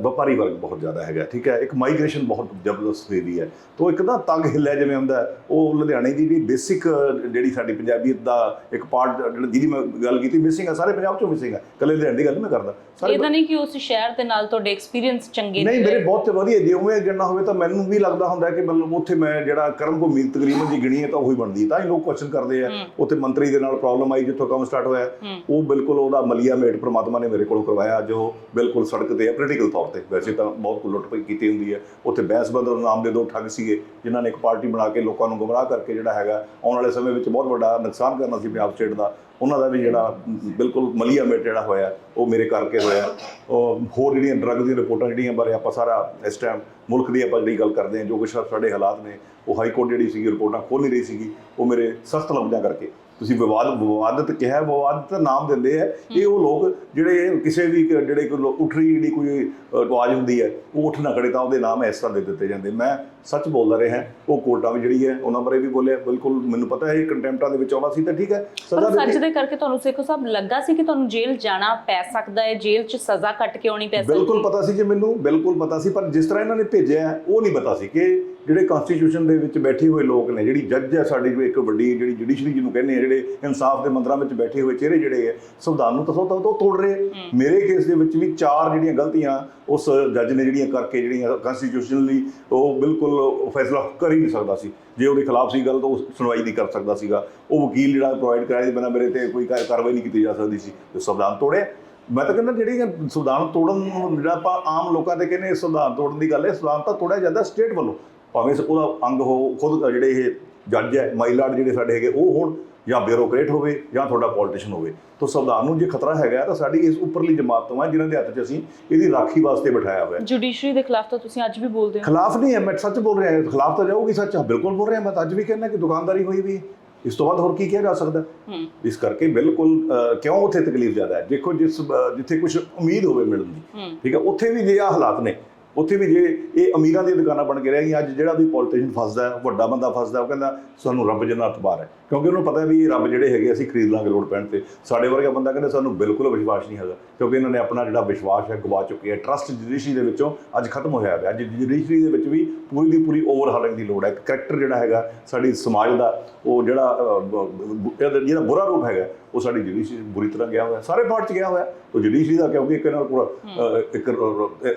ਵਪਾਰੀ ਵਰਗ ਬਹੁਤ ਜ਼ਿਆਦਾ ਹੈਗਾ ਠੀਕ ਹੈ? ਇੱਕ ਮਾਈਗ੍ਰੇਸ਼ਨ ਬਹੁਤ ਜ਼ਬਰਦਸਤ ਹੋਈ ਦੀ ਹੈ। ਤੋਂ ਇੱਕ ਨਾ ਤੰਗ ਹਿੱਲਿਆ ਜਿਵੇਂ ਹੁੰਦਾ ਉਹ ਲੁਧਿਆਣੇ ਦੀ ਜਿਹੜੀ ਬੇਸਿਕ ਜਿਹੜੀ ਸਾਡੀ ਪੰਜਾਬੀਅਤ ਦਾ ਇੱਕ ਪਾਰਟ ਜਿਹਦੀ ਮੈਂ ਗੱਲ ਕੀਤੀ ਮਿਸਿੰਗ ਹੈ ਸਾਰੇ ਪੰਜਾਬ ਚੋਂ ਮਿਸਿੰਗ ਹੈ। ਕੱਲੇ ਲੁਧਿਆਣੇ ਦੀ ਗੱਲ ਮੈਂ ਕਰਦਾ। ਸਾਰੇ ਇਹ ਤਾਂ ਨਹੀਂ ਕਿ ਉਸ ਸ਼ਹਿਰ ਦੇ ਨਾਲ ਤੁਹਾਡੇ ਐਕਸਪੀਰੀਅੰਸ ਚੰਗੇ ਨਹੀਂ ਮੇਰੇ ਬਹੁਤ ਵਧੀਆ ਜੇ ਉਵੇਂ ਗਿਣਨਾ ਹੋਵੇ ਤਾਂ ਮੈਨੂੰ ਵੀ ਲੱਗਦਾ ਹੁੰਦਾ ਕਿ ਮਤਲਬ ਉੱਥੇ ਮੈਂ ਜਿਹੜਾ ਕਰਮ ਭੂਮੀ ਤਕਰੀਬਨ ਜੀ ਗਿਣੀ ਹੈ ਤਾਂ ਉਹੀ ਬਣਦੀ। ਤਾਂ ਹੀ ਲੋਕ ਕੁਐਸਚਨ ਕਰਦੇ ਆ ਉੱਥੇ ਮੰਤਰੀ ਦੇ ਨਾਲ ਪ੍ਰੋਬਲਮ ਆਈ ਜਿੱਥੋਂ ਕੰਮ ਸਟਾਰਟ ਹੋਇਆ। ਉਹ ਬਿਲਕੁਲ ਉਹਦਾ ਮਲੀਆ ਮੇਟ ਪ੍ਰਮਾਤਮਾ ਨੇ ਮੇਰੇ ਕੋਲ ਕਰਵਾਇਆ ਜੋ ਬਿਲਕੁਲ ਸੜਕ ਤੇ ਪੋਲੀਟੀਕਲ ਤੌਰ ਤੇ। ਵੈਸੇ ਤਾਂ ਬਹੁਤ ਲੁੱਟ ਪਈ ਕੀਤੀ ਹੁੰਦੀ ਹੈ। ਉੱਥੇ ਬੈਂਸਬੰਦਰ ਨਾਮ ਦੇ ਦੋ ਠੱਗ ਸੀਗੇ, ਜਿਨ੍ਹਾਂ ਨੇ ਇੱਕ ਪਾਰਟੀ ਬਣਾ ਕੇ ਲੋਕਾਂ ਨੂੰ ਗੁੰਮਰਾਹ ਕਰਕੇ ਜਿਹੜਾ ਹੈਗਾ, ਆਉਣ ਵਾਲੇ ਸਮੇਂ ਵਿੱਚ ਬਹੁਤ ਵੱਡਾ ਨੁਕਸਾਨ ਕਰਨਾ ਸੀ ਪੰਜਾਬ ਸਟੇਟ ਦਾ। ਉਹਨਾਂ ਦਾ ਵੀ ਜਿਹੜਾ ਬਿਲਕੁਲ ਮਲੀਆ ਮੇਟ ਜਿਹੜਾ ਹੋਇਆ, ਉਹ ਮੇਰੇ ਕਰਕੇ ਹੋਇਆ। ਉਹ ਹੋਰ ਜਿਹੜੀਆਂ ਡਰੱਗ ਦੀਆਂ ਰਿਪੋਰਟਾਂ ਜਿਹੜੀਆਂ ਬਾਰੇ ਆਪਾਂ ਸਾਰਾ ਇਸ ਟਾਈਮ ਮੁਲਕ ਦੀ ਆਪਾਂ ਜਿਹੜੀ ਗੱਲ ਕਰਦੇ ਹਾਂ, ਜੋ ਕੁਛ ਸਾਡੇ ਹਾਲਾਤ ਨੇ, ਉਹ ਹਾਈ ਕੋਰਟ ਜਿਹੜੀ ਸੀਗੀ ਰਿਪੋਰਟਾਂ ਖੋਲ ਨਹੀਂ ਰਹੀ ਸੀਗੀ, ਉਹ ਮੇਰੇ ਸਖਤ ਲਫ਼ਜ਼ਾਂ ਕਰਕੇ। ਤੁਸੀਂ ਵਿਵਾਦ, ਵਿਵਾਦਤ ਕਿਹਾ ਵਿਵਾਦਤ ਨਾਮ ਦਿੰਦੇ ਆ ਇਹ ਉਹ ਲੋਕ ਜਿਹੜੇ ਕਿਸੇ ਵੀ ਜਿਹੜੇ ਕੋਈ ਉਠਰੀ ਜਿਹੜੀ ਕੋਈ ਆਵਾਜ਼ ਹੁੰਦੀ ਹੈ, ਉਹ ਉੱਠ ਨਾ ਖੜੇ ਤਾਂ ਉਹਦੇ ਨਾਮ ਇਸ ਤਰ੍ਹਾਂ ਦੇ ਦਿੱਤੇ ਜਾਂਦੇ। ਮੈਂ ਸੱਚ ਬੋਲਦਾ ਰਿਹਾ ਉਹ ਕੋਰਟਾਂ ਵੀ ਜਿਹੜੀ ਹੈ ਉਹਨਾਂ ਬਾਰੇ ਵੀ ਬੋਲਿਆ ਬਿਲਕੁਲ ਮੈਨੂੰ ਪਤਾ ਹੈ ਇਹ ਕੰਟੈਂਪਟਾਂ ਦੇ ਵਿੱਚ ਆਉਣਾ ਸੀ ਤਾਂ ਠੀਕ ਹੈ ਸਜ਼ਾ ਸੱਚ ਦੇ ਕਰਕੇ ਤੁਹਾਨੂੰ ਸੇਖੋ ਸਾਹਿਬ ਲੱਗਾ ਸੀ ਕਿ ਤੁਹਾਨੂੰ ਜੇਲ੍ਹ ਜਾਣਾ ਪੈ ਸਕਦਾ ਹੈ ਜੇਲ੍ਹ 'ਚ ਸਜ਼ਾ ਕੱਟ ਕੇ ਆਉਣੀ ਪੈ ਸਕਦੀ ਬਿਲਕੁਲ ਪਤਾ ਸੀ ਜੀ ਮੈਨੂੰ ਬਿਲਕੁਲ ਪਤਾ ਸੀ ਪਰ ਜਿਸ ਤਰ੍ਹਾਂ ਇਹਨਾਂ ਨੇ ਭੇਜਿਆ ਹੈ, ਉਹ ਨਹੀਂ ਪਤਾ ਸੀ ਕਿ ਜਿਹੜੇ ਕਨਸਟੀਟਿਊਸ਼ਨ ਦੇ ਵਿੱਚ ਬੈਠੇ ਹੋਏ ਲੋਕ ਨੇ ਜਿਹੜੀ ਜੱਜ ਹੈ ਸਾਡੀ ਜੋ ਇੱਕ ਵੱਡੀ ਜਿਹੜੀ ਜੁਡੀਸ਼ਰੀ ਜਿਹਨੂੰ ਕਹਿੰਦੇ ਆ ਜਿਹੜੇ ਇਨਸਾਫ ਦੇ ਮੰਦਰਾਂ ਵਿੱਚ ਬੈਠੇ ਹੋਏ ਚਿਹਰੇ ਜਿਹੜੇ ਹੈ ਸੰਵਿਧਾਨ ਨੂੰ ਤਾਂ ਸੋ ਤਾਂ ਤੋੜ ਰਹੇ ਆ। ਮੇਰੇ ਕੇਸ ਦੇ ਵਿੱਚ ਵੀ ਚਾਰ ਜਿਹੜੀਆਂ ਗਲਤੀਆਂ ਉਸ ਜੱਜ ਨੇ ਜਿਹੜੀਆਂ ਕਰਕੇ ਜਿਹੜੀਆਂ ਕਨਸਟੀਟਿਊਸ਼ਨਲੀ ਉਹ ਬਿਲਕੁਲ ਫੈਸਲਾ ਕਰ ਹੀ ਨਹੀਂ ਸਕਦਾ ਸੀ। ਜੇ ਉਹਦੇ ਖਿਲਾਫ ਸੀ ਗੱਲ, ਤਾਂ ਉਹ ਸੁਣਵਾਈ ਨਹੀਂ ਕਰ ਸਕਦਾ ਸੀਗਾ। ਉਹ ਵਕੀਲ ਜਿਹੜਾ ਪ੍ਰੋਵਾਈਡ ਕਰਾਇਆ ਦੇ ਬਿਨਾਂ ਮੇਰੇ ਤੇ ਕੋਈ ਕਾਰਵਾਈ ਨਹੀਂ ਕੀਤੀ ਜਾ ਸਕਦੀ ਸੀ। ਤੇ ਸੰਵਿਧਾਨ ਤੋੜਿਆ। ਮੈਂ ਤਾਂ ਕਹਿੰਦਾ ਜਿਹੜੀ ਸੰਵਿਧਾਨ ਤੋੜਨ ਜਿਹੜਾ ਆਪਾਂ ਆਮ ਲੋਕਾਂ ਦੇ ਕਹਿੰਦੇ ਸੰਵਿਧਾਨ ਤੋੜਨ ਦੀ ਗੱਲ ਹੈ, ਸੰਵਿਧਾਨ ਤਾਂ ਤੋੜਿਆ ਜਾਂਦਾ ਸਟੇਟ ਵੱਲੋਂ। ਭਾਵੇਂ ਉਹਦਾ ਅੰਗ ਹੋ, ਖੁਦ ਜਿਹੜੇ ਇਹ ਜੱਜ ਹੈ ਮਾਈਲਾਰਡ ਜਿਹੜੇ ਸਾਡੇ ਹੈਗੇ, ਉਹ ਹੋਣ। ਜਾਂ ਬਿਊਰੋਕਰੇਟ ਹੋਵੇ ਜਾਂ ਤੁਹਾਡਾ ਪੋਲੀਟੀਸ਼ੀਅਨ ਹੋਵੇ। ਤਾਂ ਸੰਵਿਧਾਨ ਨੂੰ ਜੇ ਖਤਰਾ ਹੈਗਾ ਤਾਂ ਸਾਡੀ ਇਸ ਉੱਪਰਲੀ ਜਮਾਤ ਤੋਂ ਹੈ ਜਿਨ੍ਹਾਂ ਦੇ ਹੱਥ 'ਚ ਅਸੀਂ ਇਹਦੀ ਰਾਖੀ ਵਾਸਤੇ ਬਿਠਾਇਆ ਹੋਇਆ ਹੈ। ਜੁਡੀਸ਼ਰੀ ਦੇ ਖਿਲਾਫ ਤਾਂ ਤੁਸੀਂ ਅੱਜ ਵੀ ਬੋਲਦੇ ਹੋ। ਖਿਲਾਫ ਨਹੀਂ ਹੈ ਮੈਂ ਸੱਚ ਬੋਲ ਰਿਹਾ ਹਾਂ ਖਿਲਾਫ ਤਾਂ ਜਾਊਗੀ ਸੱਚ ਬਿਲਕੁਲ ਬੋਲ ਰਿਹਾ ਮੈਂ ਤਾਂ ਅੱਜ ਵੀ ਕਹਿੰਦਾ ਕਿ ਦੁਕਾਨਦਾਰੀ ਹੋਈ ਵੀ। ਇਸ ਤੋਂ ਬਾਅਦ ਹੋਰ ਕੀ ਕਿਹਾ ਜਾ ਸਕਦਾ? ਇਸ ਕਰਕੇ ਬਿਲਕੁਲ ਕਿਉਂ ਉੱਥੇ ਤਕਲੀਫ ਜ਼ਿਆਦਾ ਹੈ? ਦੇਖੋ ਜਿਸ ਜਿੱਥੇ ਕੁਝ ਉਮੀਦ ਹੋਵੇ ਮਿਲਣ ਦੀ ਠੀਕ ਹੈ ਉੱਥੇ ਵੀ ਜੇ ਆ ਹਾਲਾਤ ਨੇ ਉੱਥੇ ਵੀ ਜੇ ਇਹ ਅਮੀਰਾਂ ਦੀਆਂ ਦੁਕਾਨਾਂ ਬਣ ਕੇ ਰਹਿ ਗਈਆਂ ਅੱਜ ਜਿਹੜਾ ਵੀ ਪੋਲੀਟੀਸ਼ੀਅਨ ਫਸਦਾ ਹੈ ਵੱਡਾ ਬੰਦਾ ਫਸਦਾ ਉਹ ਕਹਿੰਦਾ ਸਾਨੂੰ ਰੱਬ ਜਿੰਨਾ ਇਤਬਾਰ ਹੈ। ਕਿਉਂਕਿ ਉਹਨੂੰ ਪਤਾ ਵੀ ਰੱਬ ਜਿਹੜੇ ਹੈਗੇ ਅਸੀਂ ਖਰੀਦ ਲਾਂਗੇ ਲੋੜ ਪੈਣ ਤੇ। ਸਾਡੇ ਵਰਗਾ ਬੰਦਾ ਕਹਿੰਦਾ ਸਾਨੂੰ ਬਿਲਕੁਲ ਵਿਸ਼ਵਾਸ ਨਹੀਂ ਹੈਗਾ ਕਿਉਂਕਿ ਇਹਨਾਂ ਨੇ ਆਪਣਾ ਜਿਹੜਾ ਵਿਸ਼ਵਾਸ ਹੈ ਗਵਾ ਚੁੱਕੇ ਹੈ। ਟਰਸਟ ਜੁਡੀਸ਼ਰੀ ਦੇ ਵਿੱਚੋਂ ਅੱਜ ਖਤਮ ਹੋਇਆ ਹੈ ਅੱਜ ਜੁਡੀਸ਼ਰੀ ਦੇ ਵਿੱਚ ਵੀ ਪੂਰੀ ਦੀ ਪੂਰੀ ਓਵਰਹਾਲਿੰਗ ਦੀ ਲੋੜ ਹੈ। ਕਰੈਕਟਰ ਜਿਹੜਾ ਹੈਗਾ ਸਾਡੀ ਸਮਾਜ ਦਾ ਉਹ ਜਿਹੜਾ ਅ, ਜਿਹੜਾ ਬੁਰਾ ਰੂਪ ਹੈਗਾ ਉਹ ਸਾਡੀ ਜੁਡੀਸ਼ਰੀ ਬੁਰੀ ਤਰ੍ਹਾਂ ਗਿਆ ਹੋਇਆ। ਸਾਰੇ ਪਾਰਟ 'ਚ ਗਿਆ ਹੋਇਆ। ਉਹ ਜੁਡੀਸ਼ਰੀ ਦਾ ਕਿਉਂਕਿ ਇੱਕ ਇਹਨਾਂ ਕੋਲ ਇੱਕ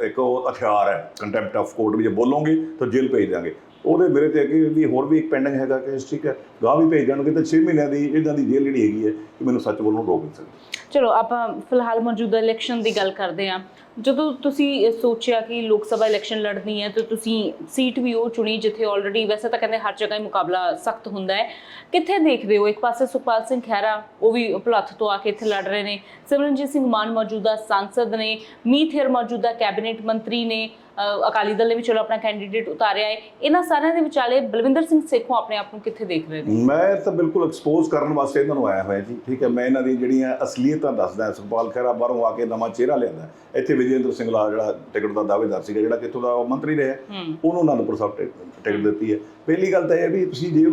ਇੱਕ ਉਹ ਹਥਿਆਰ ਹੈ। ਕੰਟੈਂਪਟ ਆਫ ਕੋਰਟ ਵੀ ਜੇ ਬੋਲੋਗੇ ਤਾਂ ਜੇਲ੍ਹ ਭੇਜ ਦਾਂਗੇ ਉਹਦੇ ਮੇਰੇ ਤੇ ਅੱਗੇ ਵੀ ਹੋਰ ਵੀ ਇੱਕ ਪੈਂਡਿੰਗ ਹੈਗਾ ਕੇਸ ਠੀਕ ਹੈ। ਗਾਹ ਵੀ ਭੇਜ ਜਾਣਗੇ ਤਾਂ 6 ਮਹੀਨਿਆਂ ਦੀ ਇਹਨਾਂ ਦੀ ਜੇਲ੍ਹ ਜਿਹੜੀ ਹੈਗੀ ਹੈ ਕਿ ਮੈਨੂੰ ਸੱਚ ਬੋਲਣ ਨੂੰ ਰੋਕ ਨਹੀਂ ਸਕਦੀ। ਚਲੋ, ਆਪਾਂ ਫਿਲਹਾਲ ਮੌਜੂਦਾ ਇਲੈਕਸ਼ਨ ਦੀ ਗੱਲ ਕਰਦੇ ਹਾਂ। ਜਦੋਂ ਤੁਸੀਂ ਸੋਚਿਆ ਕਿ ਲੋਕ ਸਭਾ ਇਲੈਕਸ਼ਨ ਲੜਨੀ ਹੈ, ਤਾਂ ਤੁਸੀਂ ਸੀਟ ਵੀ ਉਹ ਚੁਣੀ ਜਿੱਥੇ ਆਲਰੇਡੀ ਵੈਸੇ ਤਾਂ ਕਹਿੰਦੇ ਹਰ ਜਗ੍ਹਾ ਹੀ ਮੁਕਾਬਲਾ ਸਖਤ ਹੁੰਦਾ ਹੈ। ਕਿੱਥੇ ਦੇਖਦੇ ਹੋ? ਇੱਕ ਪਾਸੇ ਸੁਖਪਾਲ ਸਿੰਘ ਖਹਿਰਾ, ਉਹ ਵੀ ਭਲੱਥ ਤੋਂ ਆ ਕੇ ਇੱਥੇ ਲੜ ਰਹੇ ਨੇ। ਸਿਮਰਨਜੀਤ ਸਿੰਘ ਮਾਨ ਮੌਜੂਦਾ ਸੰਸਦ ਨੇ, ਮੀਤ ਹੇਰ ਮੌਜੂਦਾ ਕੈਬਨਿਟ ਮੰਤਰੀ ਨੇ ਅਕਾਲੀ ਦਲ ਨੇ ਵੀ ਚਲੋ ਆਪਣਾ ਕੈਂਡੀਡੇਟ ਉਤਾਰਿਆ ਹੈ। ਇਹਨਾਂ ਸਾਰਿਆਂ ਦੇ ਵਿਚਾਲੇ ਬਲਵਿੰਦਰ ਸਿੰਘ ਸੇਖੋਂ ਆਪਣੇ ਆਪ ਨੂੰ ਕਿੱਥੇ ਦੇਖ ਰਹੇ ਨੇ ਮੈਂ ਤਾਂ ਬਿਲਕੁਲ ਐਕਸਪੋਜ਼ ਕਰਨ ਵਾਸਤੇ ਇਹਨਾਂ ਨੂੰ ਆਇਆ ਹੋਇਆ ਜੀ। ਠੀਕ ਹੈ ਮੈਂ ਇਹਨਾਂ ਦੀ ਜਿਹੜੀਆਂ ਅਸਲੀਅਤਾਂ ਦੱਸਦਾ ਸੁਖਪਾਲ ਖਹਿਰਾ ਬਾਹਰੋਂ ਆ ਕੇ ਨਵਾਂ ਚਿਹਰਾ ਲਿਆਂਦਾ ਇੱਥੇ ਵਿਜੇਂਦਰ ਸਿੰਘਲਾ ਜਿਹੜਾ ਟਿਕਟ ਦਾ ਦਾਅਵੇਦਾਰ ਸੀਗਾ ਜਿਹੜਾ ਕਿੱਥੋਂ ਦਾ ਮੰਤਰੀ ਰਿਹਾ ਉਹਨੂੰ ਅਨੰਦਪੁਰ ਸਾਹਿਬ ਟਿਕ- ਟਿਕਟ ਦਿੱਤੀ ਹੈ। ਪਹਿਲੀ ਗੱਲ ਤਾਂ ਇਹ ਵੀ ਤੁਸੀਂ ਜੇ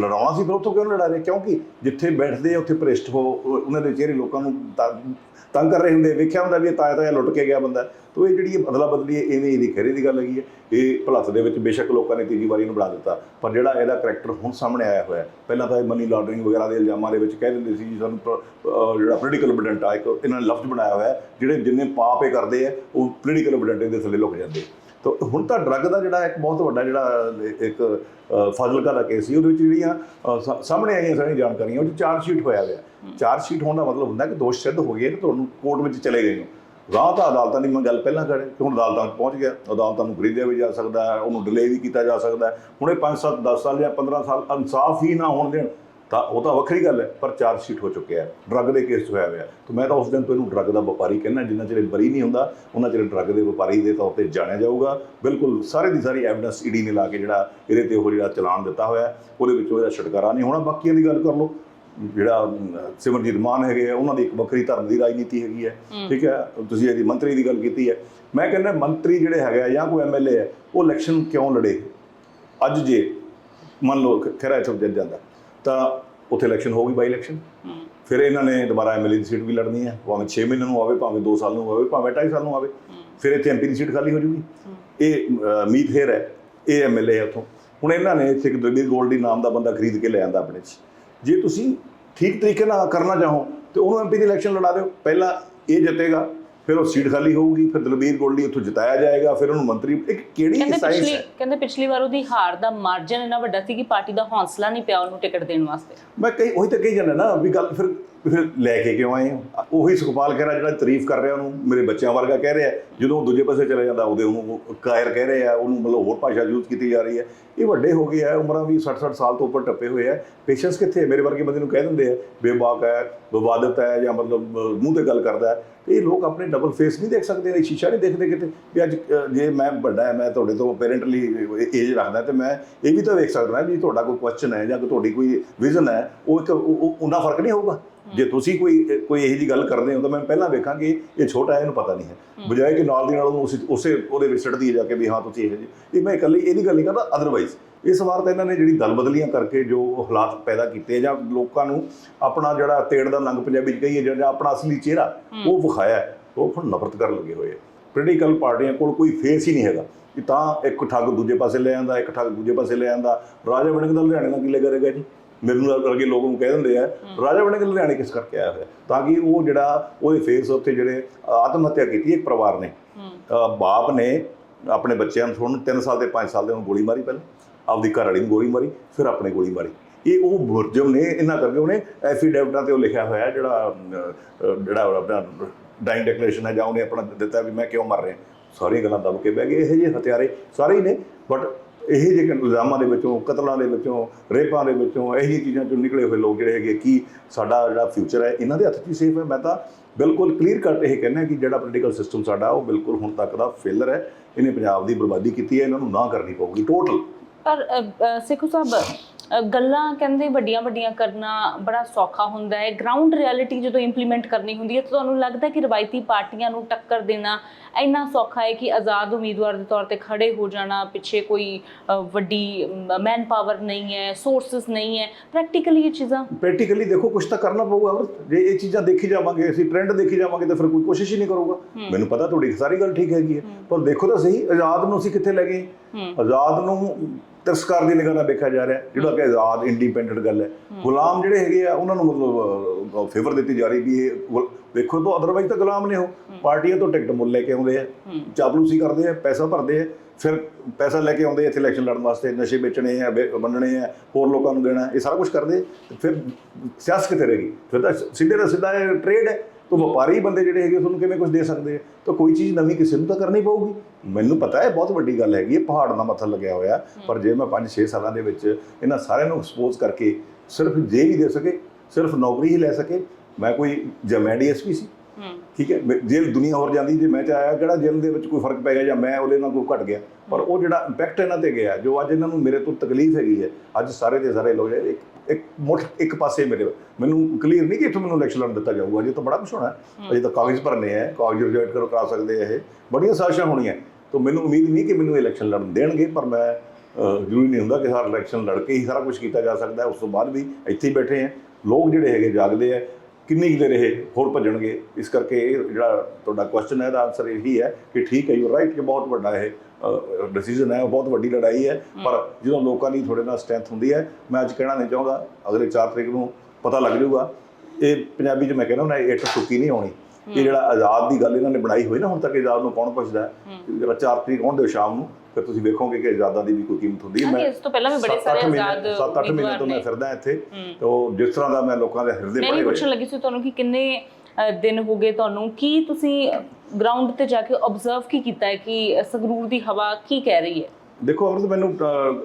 ਲੜਾਉਣਾ ਸੀ ਫਿਰ ਉੱਥੋਂ ਕਿਉਂ ਲੜਾ ਰਹੇ ਕਿਉਂਕਿ ਜਿੱਥੇ ਬੈਠਦੇ ਆ ਉੱਥੇ ਭ੍ਰਿਸ਼ਟ ਹੋ ਉਹ- ਉਹਨਾਂ ਦੇ ਚਿਹਰੇ ਲੋਕਾਂ ਨੂੰ ਤੰਗ- ਕਰ ਰਹੇ ਹੁੰਦੇ ਵੇਖਿਆ ਹੁੰਦਾ ਵੀ ਤਾਇਆ ਤਾਇਆ ਲੁੱਟ ਕੇ ਗਿਆ ਬੰਦਾ। ਤੋ ਇਹ ਜਿਹੜੀ ਅਦਲਾ ਬਦਲੀ ਹੈ ਐਵੇਂ ਇਹਦੀ ਖਰੇ ਦੀ ਗੱਲ ਹੈਗੀ ਹੈ। ਇਹ ਭਲੱਥ ਦੇ ਵਿੱਚ ਬੇਸ਼ੱਕ ਲੋਕਾਂ ਨੇ ਤੀਜੀ ਵਾਰੀ ਨੂੰ ਬਣਾ ਦਿੱਤਾ। ਪਰ ਜਿਹੜਾ ਇਹਦਾ ਕਰੈਕਟਰ ਹੁਣ ਸਾਹਮਣੇ ਆਇਆ ਹੋਇਆ ਪਹਿਲਾਂ ਤਾਂ ਇਹ ਮਨੀ ਲਾਂਡਰਿੰਗ ਵਗੈਰਾ ਦੇ ਇਲਜ਼ਾਮਾਂ ਦੇ ਵਿੱਚ ਕਹਿ ਦਿੰਦੇ ਸੀ ਜੀ ਸਾਨੂੰ ਜਿਹੜਾ ਪੋਲੀਟੀਕਲ ਬਡੈਂਟ ਆ ਇੱਕ ਇਹਨਾਂ ਨੇ ਲਫ਼ਜ਼ ਬਣਾਇਆ ਹੋਇਆ ਜਿਹੜੇ ਜਿੰਨੇ ਪਾਪ ਇਹ ਕਰਦੇ ਆ ਉਹ ਪੋਲੀਟੀਕਲ ਬਡੈਂਟ ਦੇ ਥੱਲੇ ਲੁਕ ਜਾਂਦੇ। ਤੋ ਹੁਣ ਤਾਂ ਡਰੱਗ ਦਾ ਜਿਹੜਾ ਇੱਕ ਬਹੁਤ ਵੱਡਾ ਜਿਹੜਾ ਇੱਕ ਫਾਜ਼ਿਲਕਾ ਦਾ ਕੇਸ ਸੀ ਉਹਦੇ ਵਿੱਚ ਜਿਹੜੀਆਂ ਸਾਹਮਣੇ ਆਈਆਂ ਸਾਰੀਆਂ ਜਾਣਕਾਰੀਆਂ ਉਹ ਚਾਰਜ ਸ਼ੀਟ ਹੋਇਆ ਹੋਇਆ। ਚਾਰਜ ਸ਼ੀਟ ਹੋਣ ਦਾ ਮਤਲਬ ਹੁੰਦਾ ਕਿ ਦੋਸ਼ ਸਿੱਧ ਹੋ ਗਏ ਤੇ ਤੁਹਾਨੂੰ ਕੋਰਟ ਵਿੱਚ ਚਲੇ ਗਏ ਹੋ ਰਾਹ ਤਾਂ ਅਦਾਲਤਾਂ ਦੀ ਮੈਂ ਗੱਲ ਪਹਿਲਾਂ ਕਰੇ, ਕਿ ਹੁਣ ਅਦਾਲਤਾਂ 'ਚ ਪਹੁੰਚ ਗਿਆ, ਅਦਾਲਤਾਂ ਨੂੰ ਖਰੀਦਿਆ ਵੀ ਜਾ ਸਕਦਾ ਹੈ, ਉਹਨੂੰ ਡਿਲੇ ਵੀ ਕੀਤਾ ਜਾ ਸਕਦਾ ਹੈ। ਹੁਣ ਇਹ 5 7 10 ਸਾਲ ਜਾਂ 15 ਸਾਲ ਇਨਸਾਫ ਹੀ ਨਾ ਹੋਣ ਦੇਣ, ਤਾਂ ਉਹ ਤਾਂ ਵੱਖਰੀ ਗੱਲ ਹੈ, ਪਰ ਚਾਰਜ ਸ਼ੀਟ ਹੋ ਚੁੱਕਿਆ ਹੈ ਡਰੱਗ ਦੇ ਕੇਸ 'ਚ ਹੋਇਆ ਹੋਇਆ। ਤੇ ਮੈਂ ਤਾਂ ਉਸ ਦਿਨ ਤੋਂ ਇਹਨੂੰ ਡਰੱਗ ਦਾ ਵਪਾਰੀ ਕਹਿੰਦਾ, ਜਿੰਨਾ ਚਿਰ ਬਰੀ ਨਹੀਂ ਹੁੰਦਾ, ਉਹਨਾਂ ਚਿਰ ਡਰੱਗ ਦੇ ਵਪਾਰੀ ਦੇ ਤੌਰ ਤੇ ਜਾਣਿਆ ਜਾਊਗਾ। ਬਿਲਕੁਲ ਸਾਰੇ ਦੀ ਸਾਰੀ ਐਵੀਡੈਂਸ ਈਡੀ ਨੇ ਲਾ ਕੇ ਜਿਹੜਾ ਇਹਦੇ ਤੇ ਉਹ ਜਿਹੜਾ ਚਲਾਨ ਦਿੱਤਾ ਹੋਇਆ ਉਹਦੇ ਵਿੱਚੋਂ ਇਹਦਾ ਛੁਟਕਾਰਾ ਨਹੀਂ ਹੋਣਾ, ਬਾਕੀਆਂ ਦੀ ਗੱਲ ਕਰ ਲਓ। ਜਿਹੜਾ ਸਿਮਰਜੀਤ ਮਾਨ ਹੈਗੇ ਆ ਉਹਨਾਂ ਦੀ ਇੱਕ ਵੱਖਰੀ ਧਰਮ ਦੀ ਰਾਜਨੀਤੀ ਹੈਗੀ ਹੈ। ਠੀਕ ਹੈ? ਤੁਸੀਂ ਇਹਦੀ ਮੰਤਰੀ ਦੀ ਗੱਲ ਕੀਤੀ ਹੈ। ਮੈਂ ਕਹਿੰਦਾ ਮੰਤਰੀ ਜਿਹੜੇ ਹੈਗੇ ਆ ਜਾਂ ਕੋਈ ਐਮਐਲਏ ਹੈ ਉਹ ਇਲੈਕਸ਼ਨ ਕਿਉਂ ਲੜੇ? ਅੱਜ ਜੇ ਮੰਨ ਲਓ ਖ- ਖਹਿਰਾ ਇੱਥੋਂ ਜਿੱਤ ਜਾਂਦਾ ਤਾਂ ਉੱਥੇ ਇਲੈਕਸ਼ਨ ਹੋਊਗੀ ਬਾਈ ਇਲੈਕਸ਼ਨ। ਫਿਰ ਇਹਨਾਂ ਨੇ ਦੁਬਾਰਾ ਐਮਐਲਏ ਦੀ ਸੀਟ ਵੀ ਲੜਨੀ ਹੈ। ਭਾਵੇਂ 6 ਮਹੀਨੇ ਨੂੰ ਆਵੇ ਭਾਵੇਂ 2 ਸਾਲ ਨੂੰ ਆਵੇ ਭਾਵੇਂ 2.5 ਸਾਲ ਨੂੰ ਆਵੇ। ਫਿਰ ਇੱਥੇ ਐਮਪੀ ਦੀ ਸੀਟ ਖਾਲੀ ਹੋ ਜੂਗੀ। ਇਹ ਮੀਤ ਹੇਰ ਹੈ। ਇਹ ਐਮਐਲਏ ਹੈ ਉੱਥੋਂ। ਹੁਣ ਇਹਨਾਂ ਨੇ ਇੱਥੇ ਇੱਕ ਦਲਬੀਰ ਗੋਲਡੀ ਨਾਮ ਦਾ ਬੰਦਾ ਖਰੀਦ ਕੇ ਲੈ ਆਂਦਾ ਆਪਣੇ 'ਚ। ਜੇ ਤੁਸੀਂ ਠੀਕ ਤਰੀਕੇ ਨਾਲ ਕਰਨਾ ਚਾਹੋ ਤੇ ਉਹਨੂੰ ਐਮਪੀ ਦੀ ਇਲੈਕਸ਼ਨ ਲੜਾ ਦਿਓ। ਪਹਿਲਾਂ ਇਹ ਜਿੱਤੇਗਾ ਫਿਰ ਉਹ ਸੀਟ ਖਾਲੀ ਹੋਊਗੀ ਫਿਰ ਦਲਬੀਰ ਗੋਲਡੀ ਉੱਥੋਂ ਜਿਤਾਇਆ ਜਾਏਗਾ ਫਿਰ ਉਹਨੂੰ ਮੰਤਰੀ ਇੱਕ ਕਿਹੜੀ ਸਾਇੰਸ ਪਿਛਲੀ ਹੈ? ਕਹਿੰਦੇ ਪਿਛਲੀ ਵਾਰ ਉਹਦੀ ਹਾਰ ਦਾ ਮਾਰਜਨ ਇੰਨਾ ਵੱਡਾ ਸੀ ਕਿ ਪਾਰਟੀ ਦਾ ਹੌਸਲਾ ਨਹੀਂ ਪਿਆ ਉਹਨੂੰ ਟਿਕਟ ਦੇਣ ਵਾਸਤੇ। ਮੈਂ ਕਈ ਉਹੀ ਤਾਂ ਕਹੀ ਜਾਂਦਾ ਨਾ ਵੀ ਗੱਲ ਫਿਰ ਫਿਰ ਲੈ ਕੇ ਕਿਉਂ ਆਏ ਹੋ? ਉਹੀ ਸੁਖਪਾਲ ਖਹਿਰਾ ਜਿਹੜਾ ਤਾਰੀਫ ਕਰ ਰਿਹਾ ਉਹਨੂੰ, ਮੇਰੇ ਬੱਚਿਆਂ ਵਰਗਾ ਕਹਿ ਰਿਹਾ ਜਦੋਂ ਉਹ ਦੂਜੇ ਪਾਸੇ ਚਲੇ ਜਾਂਦਾ, ਉਹਦੇ ਉਹਨੂੰ ਕਾਇਰ ਕਹਿ ਰਿਹਾ ਉਹਨੂੰ ਮਤਲਬ ਹੋਰ ਭਾਸ਼ਾ ਯੂਜ਼ ਕੀਤੀ ਜਾ ਰਹੀ ਹੈ। ਇਹ ਵੱਡੇ ਹੋ ਗਏ ਆ, ਉਮਰਾਂ ਵੀ 60 60 ਸਾਲ ਤੋਂ ਉੱਪਰ ਟੱਪੇ ਹੋਏ ਆ। ਪੇਸ਼ੈਂਸ ਕਿੱਥੇ ਮੇਰੇ ਵਰਗੇ ਬੰਦੇ ਨੂੰ ਕਹਿ ਦਿੰਦੇ ਆ, ਬੇਬਾਕ ਹੈ, ਵਿਵਾਦਤ ਹੈ ਜਾਂ ਮਤਲਬ ਮੂੰਹ ਤੇ ਗੱਲ ਕਰਦਾ ਹੈ। ਇਹ ਲੋਕ ਆਪਣੇ ਡਬਲ ਫੇਸ ਨਹੀਂ ਦੇਖ ਸਕਦੇ, ਇਹ ਸ਼ੀਸ਼ਾ ਨਹੀਂ ਦੇਖਦੇ ਕਿਤੇ। ਵੀ ਅੱਜ ਜੇ ਮੈਂ ਵੱਡਾ ਹੈ, ਮੈਂ ਤੁਹਾਡੇ ਤੋਂ ਪੇਰੈਂਟਲੀ ਏਜ ਰੱਖਦਾ, ਤੇ ਮੈਂ ਇਹ ਵੀ ਤਾਂ ਵੇਖ ਸਕਦਾ ਵੀ ਤੁਹਾਡਾ ਕੋਈ ਕੁਐਸਚਨ ਹੈ ਜਾਂ ਤੁਹਾਡੀ ਕੋਈ ਵਿਜ਼ਨ ਹੈ, ਉਹ ਇੱਕ, ਉਹ- ਉਹ- ਉਹਨਾਂ ਫ਼ਰਕ ਨਹੀਂ ਹੋਊਗਾ? ਜੇ ਤੁਸੀਂ ਕੋਈ ਕੋਈ ਇਹੋ ਜੀ ਗੱਲ ਕਰਦੇ ਹੋ ਤਾਂ ਮੈਂ ਪਹਿਲਾਂ ਵੇਖਾਂ ਕਿ ਇਹ ਛੋਟਾ ਹੈ ਇਹਨੂੰ ਪਤਾ ਨਹੀਂ ਹੈ। ਬਜਾਏ ਕਿ ਨਾਲ ਦੀ ਨਾਲ ਉਹਨੂੰ ਉਸੇ ਉਸੇ ਉਹਦੇ ਵਿੱਚ ਸੜਦੀ ਜਾ ਕੇ ਵੀ ਹਾਂ ਤੁਸੀਂ ਇਹ ਜੀ ਇਹ ਮੈਂ ਇਕੱਲੀ ਇਹਦੀ ਗੱਲ ਨਹੀਂ ਕਰਦਾ ਅਦਰਵਾਈਜ਼ ਇਸ ਵਾਰ ਤਾਂ ਇਹਨਾਂ ਨੇ ਜਿਹੜੀ ਦਲ ਬਦਲੀਆਂ ਕਰਕੇ ਜੋ ਹਾਲਾਤ ਪੈਦਾ ਕੀਤੇ ਜਾਂ ਲੋਕਾਂ ਨੂੰ ਆਪਣਾ ਜਿਹੜਾ ਤੇੜ ਦਾ ਨੰਗ ਪੰਜਾਬੀ ਚ ਕਹੀਏ ਜਾਂ ਆਪਣਾ ਅਸਲੀ ਚਿਹਰਾ ਉਹ ਵਿਖਾਇਆ ਉਹ ਹੁਣ ਨਫ਼ਰਤ ਕਰਨ ਲੱਗੇ ਹੋਏ ਆ ਪੋਲੀਟੀਕਲ ਪਾਰਟੀਆਂ ਕੋਲ ਕੋਈ ਫੇਸ ਹੀ ਨਹੀਂ ਹੈਗਾ। ਕਿ ਤਾਂ ਇੱਕ ਠੱਗ ਦੂਜੇ ਪਾਸੇ ਲੈ ਆਂਦਾ ਇੱਕ ਠੱਗ ਦੂਜੇ ਪਾਸੇ ਲੈ ਆਂਦਾ। ਰਾਜਾ ਵੜਿੰਗ ਦਾ ਲੁਧਿਆਣੇ ਨਾਲ ਕੀ ਲੈ ਕਰੇਗਾ ਜੀ? ਮੈਨੂੰ ਵਰਗੇ ਲੋਕ ਨੂੰ ਕਹਿ ਦਿੰਦੇ ਆ ਰਾਜਾ ਵੜਿੰਗ ਲੁਧਿਆਣੇ ਕਿਸ ਕਰਕੇ ਆਇਆ ਹੋਇਆ? ਤਾਂ ਕਿ ਉਹ ਜਿਹੜਾ ਉਹਦੇ ਫੇਸ ਉੱਤੇ ਜਿਹੜੇ ਆਤਮ ਹੱਤਿਆ ਕੀਤੀ ਇੱਕ ਪਰਿਵਾਰ ਨੇ। ਬਾਪ ਨੇ ਆਪਣੇ ਬੱਚਿਆਂ ਨੂੰ ਹੁਣ 3 ਸਾਲ ਦੇ 5 ਸਾਲ ਦੇ ਨੂੰ ਗੋਲੀ ਮਾਰੀ ਪਹਿਲਾਂ। ਆਪਦੀ ਘਰ ਵਾਲੀ ਨੂੰ ਗੋਲੀ ਮਾਰੀ ਫਿਰ ਆਪਣੇ ਗੋਲੀ ਮਾਰੀ। ਇਹ ਉਹ ਮੁਰਜਮ ਨੇ ਇਹਨਾਂ ਕਰਕੇ ਉਹਨੇ ਐਫੀਡੈਵਿਟਾਂ ਤੇ ਉਹ ਲਿਖਿਆ ਹੋਇਆ ਜਿਹੜਾ ਜਿਹੜਾ ਉਹ ਆਪਣਾ ਡਾਈਂਗ ਡੈਕਲੇਰੇਸ਼ਨ ਹੈ ਜਾਂ ਉਹਨੇ ਆਪਣਾ ਦਿੱਤਾ ਵੀ ਮੈਂ ਕਿਉਂ ਮਰ ਰਿਹਾ। ਸਾਰੀਆਂ ਗੱਲਾਂ ਦਬ ਕੇ ਬਹਿ ਗਏ ਇਹੋ ਜਿਹੇ ਹਥਿਆਰੇ ਸਾਰੇ ਹੀ ਨੇ ਬਟ ਇਹ ਜਿਹੇ ਇਲਜ਼ਾਮਾਂ ਦੇ ਵਿੱਚੋਂ ਕਤਲਾਂ ਦੇ ਵਿੱਚੋਂ ਰੇਪਾਂ ਦੇ ਵਿੱਚੋਂ ਇਹੋ ਜਿਹੀ ਚੀਜ਼ਾਂ ਚੋਂ ਨਿਕਲੇ ਹੋਏ ਲੋਕ ਜਿਹੜੇ ਹੈਗੇ ਕੀ ਸਾਡਾ ਜਿਹੜਾ ਫਿਊਚਰ ਹੈ ਇਹਨਾਂ ਦੇ ਹੱਥ 'ਚ ਹੀ ਸੇਫ ਹੈ। ਮੈਂ ਤਾਂ ਬਿਲਕੁਲ ਕਲੀਅਰ ਕੱਟ ਇਹ ਕਹਿੰਦਾ ਕਿ ਜਿਹੜਾ ਪੋਲੀਟੀਕਲ ਸਿਸਟਮ ਸਾਡਾ ਉਹ ਬਿਲਕੁਲ ਹੁਣ ਤੱਕ ਦਾ ਫੇਲਰ ਹੈ। ਇਹਨੇ ਪੰਜਾਬ ਦੀ ਬਰਬਾਦੀ ਕੀਤੀ ਹੈ ਇਹਨਾਂ ਨੂੰ ਨਾ ਕਰਨੀ ਪਊਗੀ ਟੋਟਲ ਪਰ ਅ, ਸਾਹਿਬ ਗੱਲਾਂ ਕਹਿੰਦੇ ਵੱਡੀਆਂ ਵੱਡੀਆਂ ਕਰਨਾ ਬੜਾ ਸੌਖਾ ਹੁੰਦਾ ਹੈ। ਗਰਾਊਂਡ ਰਿਐਲਿਟੀ ਜਦੋਂ ਇੰਪਲੀਮੈਂਟ ਕਰਨੀ ਹੁੰਦੀ ਹੈ ਤਾਂ ਤੁਹਾਨੂੰ ਲੱਗਦਾ ਕਿ ਰਵਾਇਤੀ ਪਾਰਟੀਆਂ ਨੂੰ ਟੱਕਰ ਦੇਣਾ ਇੰਨਾ ਸੌਖਾ ਹੈ ਕਿ ਆਜ਼ਾਦ ਉਮੀਦਵਾਰ ਦੇ ਤੌਰ ਤੇ ਖੜੇ ਹੋ ਜਾਣਾ ਪਿੱਛੇ ਕੋਈ ਵੱਡੀ ਮੈਨ ਪਾਵਰ ਨਹੀਂ ਹੈ ਸੋਰਸਸ ਨਹੀਂ ਹੈ। ਪ੍ਰੈਕਟੀਕਲੀ ਇਹ ਚੀਜ਼ਾਂ ਪ੍ਰੈਕਟੀਕਲੀ ਦੇਖੋ ਕੁਝ ਤਾਂ ਕਰਨਾ ਪਊਗਾ ਔਰ ਜੇ ਇਹ ਚੀਜ਼ਾਂ ਦੇਖੀ ਜਾਵਾਂਗੇ ਅਸੀਂ ਟ੍ਰੈਂਡ ਦੇਖੀ ਜਾਵਾਂਗੇ ਤਾਂ ਫਿਰ ਕੋਈ ਕੋਸ਼ਿਸ਼ ਹੀ ਨਹੀਂ ਕਰੂਗਾ। ਮੈਨੂੰ ਪਤਾ ਤੁਹਾਡੀ ਸਾਰੀ ਗੱਲ ਠੀਕ ਹੈਗੀ ਹੈ। ਪਰ ਦੇਖੋ ਤਾਂ ਸਹੀ ਆਜ਼ਾਦ ਨੂੰ ਅਸੀਂ ਕਿੱਥੇ ਲੈ ਗਏ? ਆਜ਼ਾਦ ਨੂੰ ਤਿਰਸਕਾਰ ਦੀ ਨਿਗਾਹ ਨਾਲ ਦੇਖਿਆ ਜਾ ਰਿਹਾ ਜਿਹੜਾ ਕਿ ਆਜ਼ਾਦ ਇੰਡੀਪੈਂਡੈਂਟ ਗੱਲ ਹੈ। ਗੁਲਾਮ ਜਿਹੜੇ ਹੈਗੇ ਆ ਉਹਨਾਂ ਨੂੰ ਮਤਲਬ ਫੇਵਰ ਦਿੱਤੀ ਜਾ ਰਹੀ ਵੀ ਇਹ ਦੇਖੋ ਤਾਂ ਅਦਰਵਾਈਜ਼ ਤਾਂ ਗੁਲਾਮ ਨੇ ਉਹ। ਪਾਰਟੀਆਂ ਤੋਂ ਟਿਕਟ ਮੁੱਲ ਲੈ ਕੇ ਆਉਂਦੇ ਆ ਚਾਪਲੂਸੀ ਕਰਦੇ ਆ ਪੈਸਾ ਭਰਦੇ ਆ ਫਿਰ ਪੈਸਾ ਲੈ ਕੇ ਆਉਂਦੇ ਇੱਥੇ ਇਲੈਕਸ਼ਨ ਲੜਨ ਵਾਸਤੇ ਨਸ਼ੇ ਵੇਚਣੇ ਆ ਵੰਡਣੇ ਆ ਹੋਰ ਲੋਕਾਂ ਨੂੰ ਦੇਣਾ ਇਹ ਸਾਰਾ ਕੁਝ ਕਰਦੇ ਫਿਰ ਸਿਆਸਤ ਕਿੱਥੇ ਰਹੇਗੀ ਫਿਰ ਤਾਂ ਸਿੱਧੇ ਦਾ ਸਿੱਧਾ ਇਹ ਟ੍ਰੇਡ ਹੈ। ਤਾਂ ਵਪਾਰੀ ਬੰਦੇ ਜਿਹੜੇ ਹੈਗੇ ਤੁਹਾਨੂੰ ਕਿਵੇਂ ਕੁਝ ਦੇ ਸਕਦੇ ਆ? ਤਾਂ ਕੋਈ ਚੀਜ਼ ਨਵੀਂ ਕਿਸੇ ਨੂੰ ਤਾਂ ਕਰਨੀ ਪਊਗੀ। ਮੈਨੂੰ ਪਤਾ ਹੈ ਬਹੁਤ ਵੱਡੀ ਗੱਲ ਹੈਗੀ ਹੈ ਪਹਾੜ ਦਾ ਮੱਥਾ ਲੱਗਿਆ ਹੋਇਆ। ਪਰ ਜੇ ਮੈਂ 5-6 ਸਾਲਾਂ ਦੇ ਵਿੱਚ ਇਹਨਾਂ ਸਾਰਿਆਂ ਨੂੰ ਐਕਸਪੋਜ਼ ਕਰਕੇ ਸਿਰਫ ਜੇ ਹੀ ਦੇ ਸਕੇ ਸਿਰਫ ਨੌਕਰੀ ਹੀ ਲੈ ਸਕੇ ਮੈਂ ਕੋਈ ਜਮੈਂ ਡੀਐਸਪੀ ਸੀ। ਠੀਕ ਹੈ ਜੇਲ੍ਹ ਦੁਨੀਆ ਹੋਰ ਜਾਂਦੀ ਜੇ ਮੈਂ ਚਾਹਿਆ ਕਿਹੜਾ ਜੇਲ੍ਹ ਦੇ ਵਿੱਚ ਕੋਈ ਫ਼ਰਕ ਪੈ ਗਿਆ ਜਾਂ ਮੈਂ ਉਹਦੇ ਨਾਲ ਕੋਈ ਘਟ ਗਿਆ। ਪਰ ਉਹ ਜਿਹੜਾ ਇੰਪੈਕਟ ਇਹਨਾਂ ਤੇ ਗਿਆ ਜੋ ਅੱਜ ਇਹਨਾਂ ਨੂੰ ਮੇਰੇ ਤੋਂ ਤਕਲੀਫ ਹੈਗੀ ਹੈ ਅੱਜ ਸਾਰੇ ਦੇ ਸਾਰੇ ਲੋਕ ਜਿਹੜੇ ਇੱਕ ਇੱਕ ਮੁੱਠ ਇੱਕ ਪਾਸੇ ਮੇਰੇ ਮੈਨੂੰ ਕਲੀਅਰ ਨਹੀਂ ਕਿ ਇੱਥੋਂ ਮੈਨੂੰ ਇਲੈਕਸ਼ਨ ਲੜਨ ਦਿੱਤਾ ਜਾਊਗਾ ਅਜੇ ਤਾਂ ਬੜਾ ਕੁਛ ਹੋਣਾ ਹੈ। ਅਜੇ ਤਾਂ ਕਾਗਜ਼ ਭਰਨੇ ਹੈ ਕਾਗਜ਼ ਰਿਜੈਕਟ ਕਰੋ ਕਰਾ ਸਕਦੇ ਆ ਇਹ। ਬੜੀਆਂ ਸਾਜ਼ਿਸ਼ਾਂ ਹੋਣੀਆਂ। ਤਾਂ ਮੈਨੂੰ ਉਮੀਦ ਨਹੀਂ ਕਿ ਮੈਨੂੰ ਇਲੈਕਸ਼ਨ ਲੜਨ ਦੇਣਗੇ ਪਰ ਮੈਂ ਜ਼ਰੂਰੀ ਨਹੀਂ ਹੁੰਦਾ ਕਿ ਹਰ ਇਲੈਕਸ਼ਨ ਲੜ ਕੇ ਹੀ ਸਾਰਾ ਕੁਝ ਕੀਤਾ ਜਾ ਸਕਦਾ ਹੈ। ਉਸ ਤੋਂ ਬਾਅਦ ਵੀ ਇੱਥੇ ਹੀ ਬੈਠੇ ਆ ਲੋਕ ਜਿਹੜੇ ਹੈਗੇ ਜਾਗਦੇ ਆ ਕਿੰਨੀ ਦੇਰ ਇਹ ਹੋਰ ਭੱਜਣਗੇ? ਇਸ ਕਰਕੇ ਇਹ ਜਿਹੜਾ ਤੁਹਾਡਾ ਕੁਐਸਚਨ ਹੈ ਇਹਦਾ ਆਨਸਰ ਇਹੀ ਹੈ ਕਿ ਠੀਕ ਹੈ ਯੂ ਰਾਈਟ ਕਿ ਬਹੁਤ ਵੱਡਾ ਇਹ ਡਿਸੀਜਨ ਹੈ ਉਹ ਬਹੁਤ ਵੱਡੀ ਲੜਾਈ ਹੈ ਪਰ ਜਦੋਂ ਲੋਕਾਂ ਦੀ ਥੋੜੇ ਨਾਲ ਸਟਰੈਂਥ ਹੁੰਦੀ ਹੈ ਮੈਂ ਅੱਜ ਕਹਿਣਾ ਨਹੀਂ ਚਾਹੁੰਦਾ ਅਗਲੇ 4 ਤਰੀਕ ਨੂੰ ਪਤਾ ਲੱਗ ਜਾਊਗਾ। ਇਹ ਪੰਜਾਬੀ 'ਚ ਮੈਂ ਕਹਿੰਦਾ ਹੁੰਦਾ ਇਹ ਇੱਟ ਸੁੱਕੀ ਨਹੀਂ ਹੋਣੀ ਇਹ ਜਿਹੜਾ ਆਜ਼ਾਦ ਦੀ ਗੱਲ ਇਹਨਾਂ ਨੇ ਬਣਾਈ ਹੋਈ ਨਾ ਹੁਣ ਤੱਕ ਆਜ਼ਾਦ ਨੂੰ ਕੌਣ ਪੁੱਛਦਾ? ਹੈ। ਜਿਹੜਾ 4 ਤਰੀਕ ਆਉਣ ਦਿਓ ਸ਼ਾਮ ਨੂੰ ਫਿਰ ਤੁਸੀਂ ਵੇਖੋਗੇ ਕਿ ਆਜ਼ਾਦਾਂ ਦੀ ਵੀ ਕੋਈ ਕੀਮਤ ਹੁੰਦੀ ਹੈ। ਹਾਂਜੀ, ਇਸ ਤੋਂ ਪਹਿਲਾਂ ਵੀ ਬੜੇ ਸਾਰੇ ਆਜ਼ਾਦ 7-8 ਮਹੀਨੇ ਤੋਂ ਮੈਂ ਨੇ। ਫਿਰਦਾ ਇੱਥੇ। ਤੇ ਉਹ ਜਿਸ ਤਰ੍ਹਾਂ ਦਾ ਮੈਂ ਲੋਕਾਂ ਦੇ ਹਿਰਦੇ ਮੈਂ ਪੜੇ ਹੋਏ ਪੁੱਛਣ ਲੱਗੀ ਸੀ ਤੁਹਾਨੂੰ ਕਿ ਕਿੰਨੇ ਦਿਨ ਹੋ ਗਏ ਤੁਹਾਨੂੰ ਕੀ ਤੁਸੀਂ ਗਰਾਊਂਡ ਤੇ ਜਾ ਕੇ ਆਬਜ਼ਰਵ ਕੀ ਕੀਤਾ ਹੈ ਕਿ ਸੰਗਰੂਰ ਦੀ ਹਵਾ ਕੀ ਕਹਿ ਰਹੀ ਹੈ? ਦੇਖੋ ਅਮਰਤ ਮੈਨੂੰ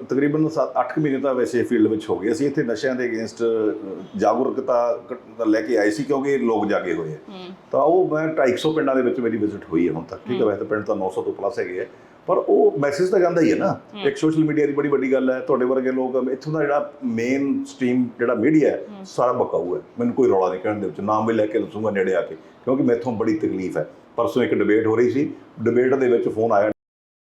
ਤਕਰੀਬਨ 8 ਮਹੀਨੇ ਤਾਂ ਵੈਸੇ ਫੀਲਡ ਵਿੱਚ ਹੋ ਗਏ। ਅਸੀਂ ਇੱਥੇ ਨਸ਼ਿਆਂ ਦੇ ਅਗੇਂਸਟ ਜਾਗਰੂਕਤਾ ਲੈ ਕੇ ਆਏ ਸੀ ਕਿਉਂਕਿ ਲੋਕ ਜਾਗੇ ਹੋਏ ਆ। ਤਾਂ ਉਹ ਮੈਂ 250 ਪਿੰਡਾਂ ਦੇ ਵਿੱਚ ਮੇਰੀ ਵਿਜ਼ਿਟ ਹੋਈ ਹੈ ਹੁਣ ਤੱਕ। ਠੀਕ ਹੈ ਵੈਸੇ ਪਿੰਡ ਤਾਂ 900 ਤੋਂ ਪਲੱਸ ਹੈਗੇ ਆ। ਪਰ ਉਹ ਮੈਸੇਜ ਤਾਂ ਜਾਂਦਾ ਹੀ ਹੈ ਨਾ। ਇੱਕ ਸੋਸ਼ਲ ਮੀਡੀਆ ਦੀ ਬੜੀ ਵੱਡੀ ਗੱਲ ਹੈ ਤੁਹਾਡੇ ਵਰਗੇ ਲੋਕ ਇੱਥੋਂ ਦਾ ਜਿਹੜਾ ਮੇਨ ਸਟ੍ਰੀਮ ਜਿਹੜਾ ਮੀਡੀਆ ਹੈ ਸਾਰਾ ਬਕਾਊ ਹੈ ਮੈਨੂੰ ਕੋਈ ਰੌਲਾ ਨਹੀਂ ਕਹਿਣ ਦੇ ਵਿੱਚ ਨਾਮ ਵੀ ਲੈ ਕੇ ਦੱਸੂਗਾ ਨੇੜੇ ਆ ਕੇ ਕਿਉਂਕਿ ਮੈਥੋਂ ਬੜੀ ਤਕਲੀਫ ਹੈ। ਪਰਸੋਂ ਇੱਕ ਡਿਬੇਟ ਹੋ ਰਹੀ ਸੀ ਡਿਬੇਟ ਦੇ ਵਿੱਚ ਫੋਨ ਆਇਆ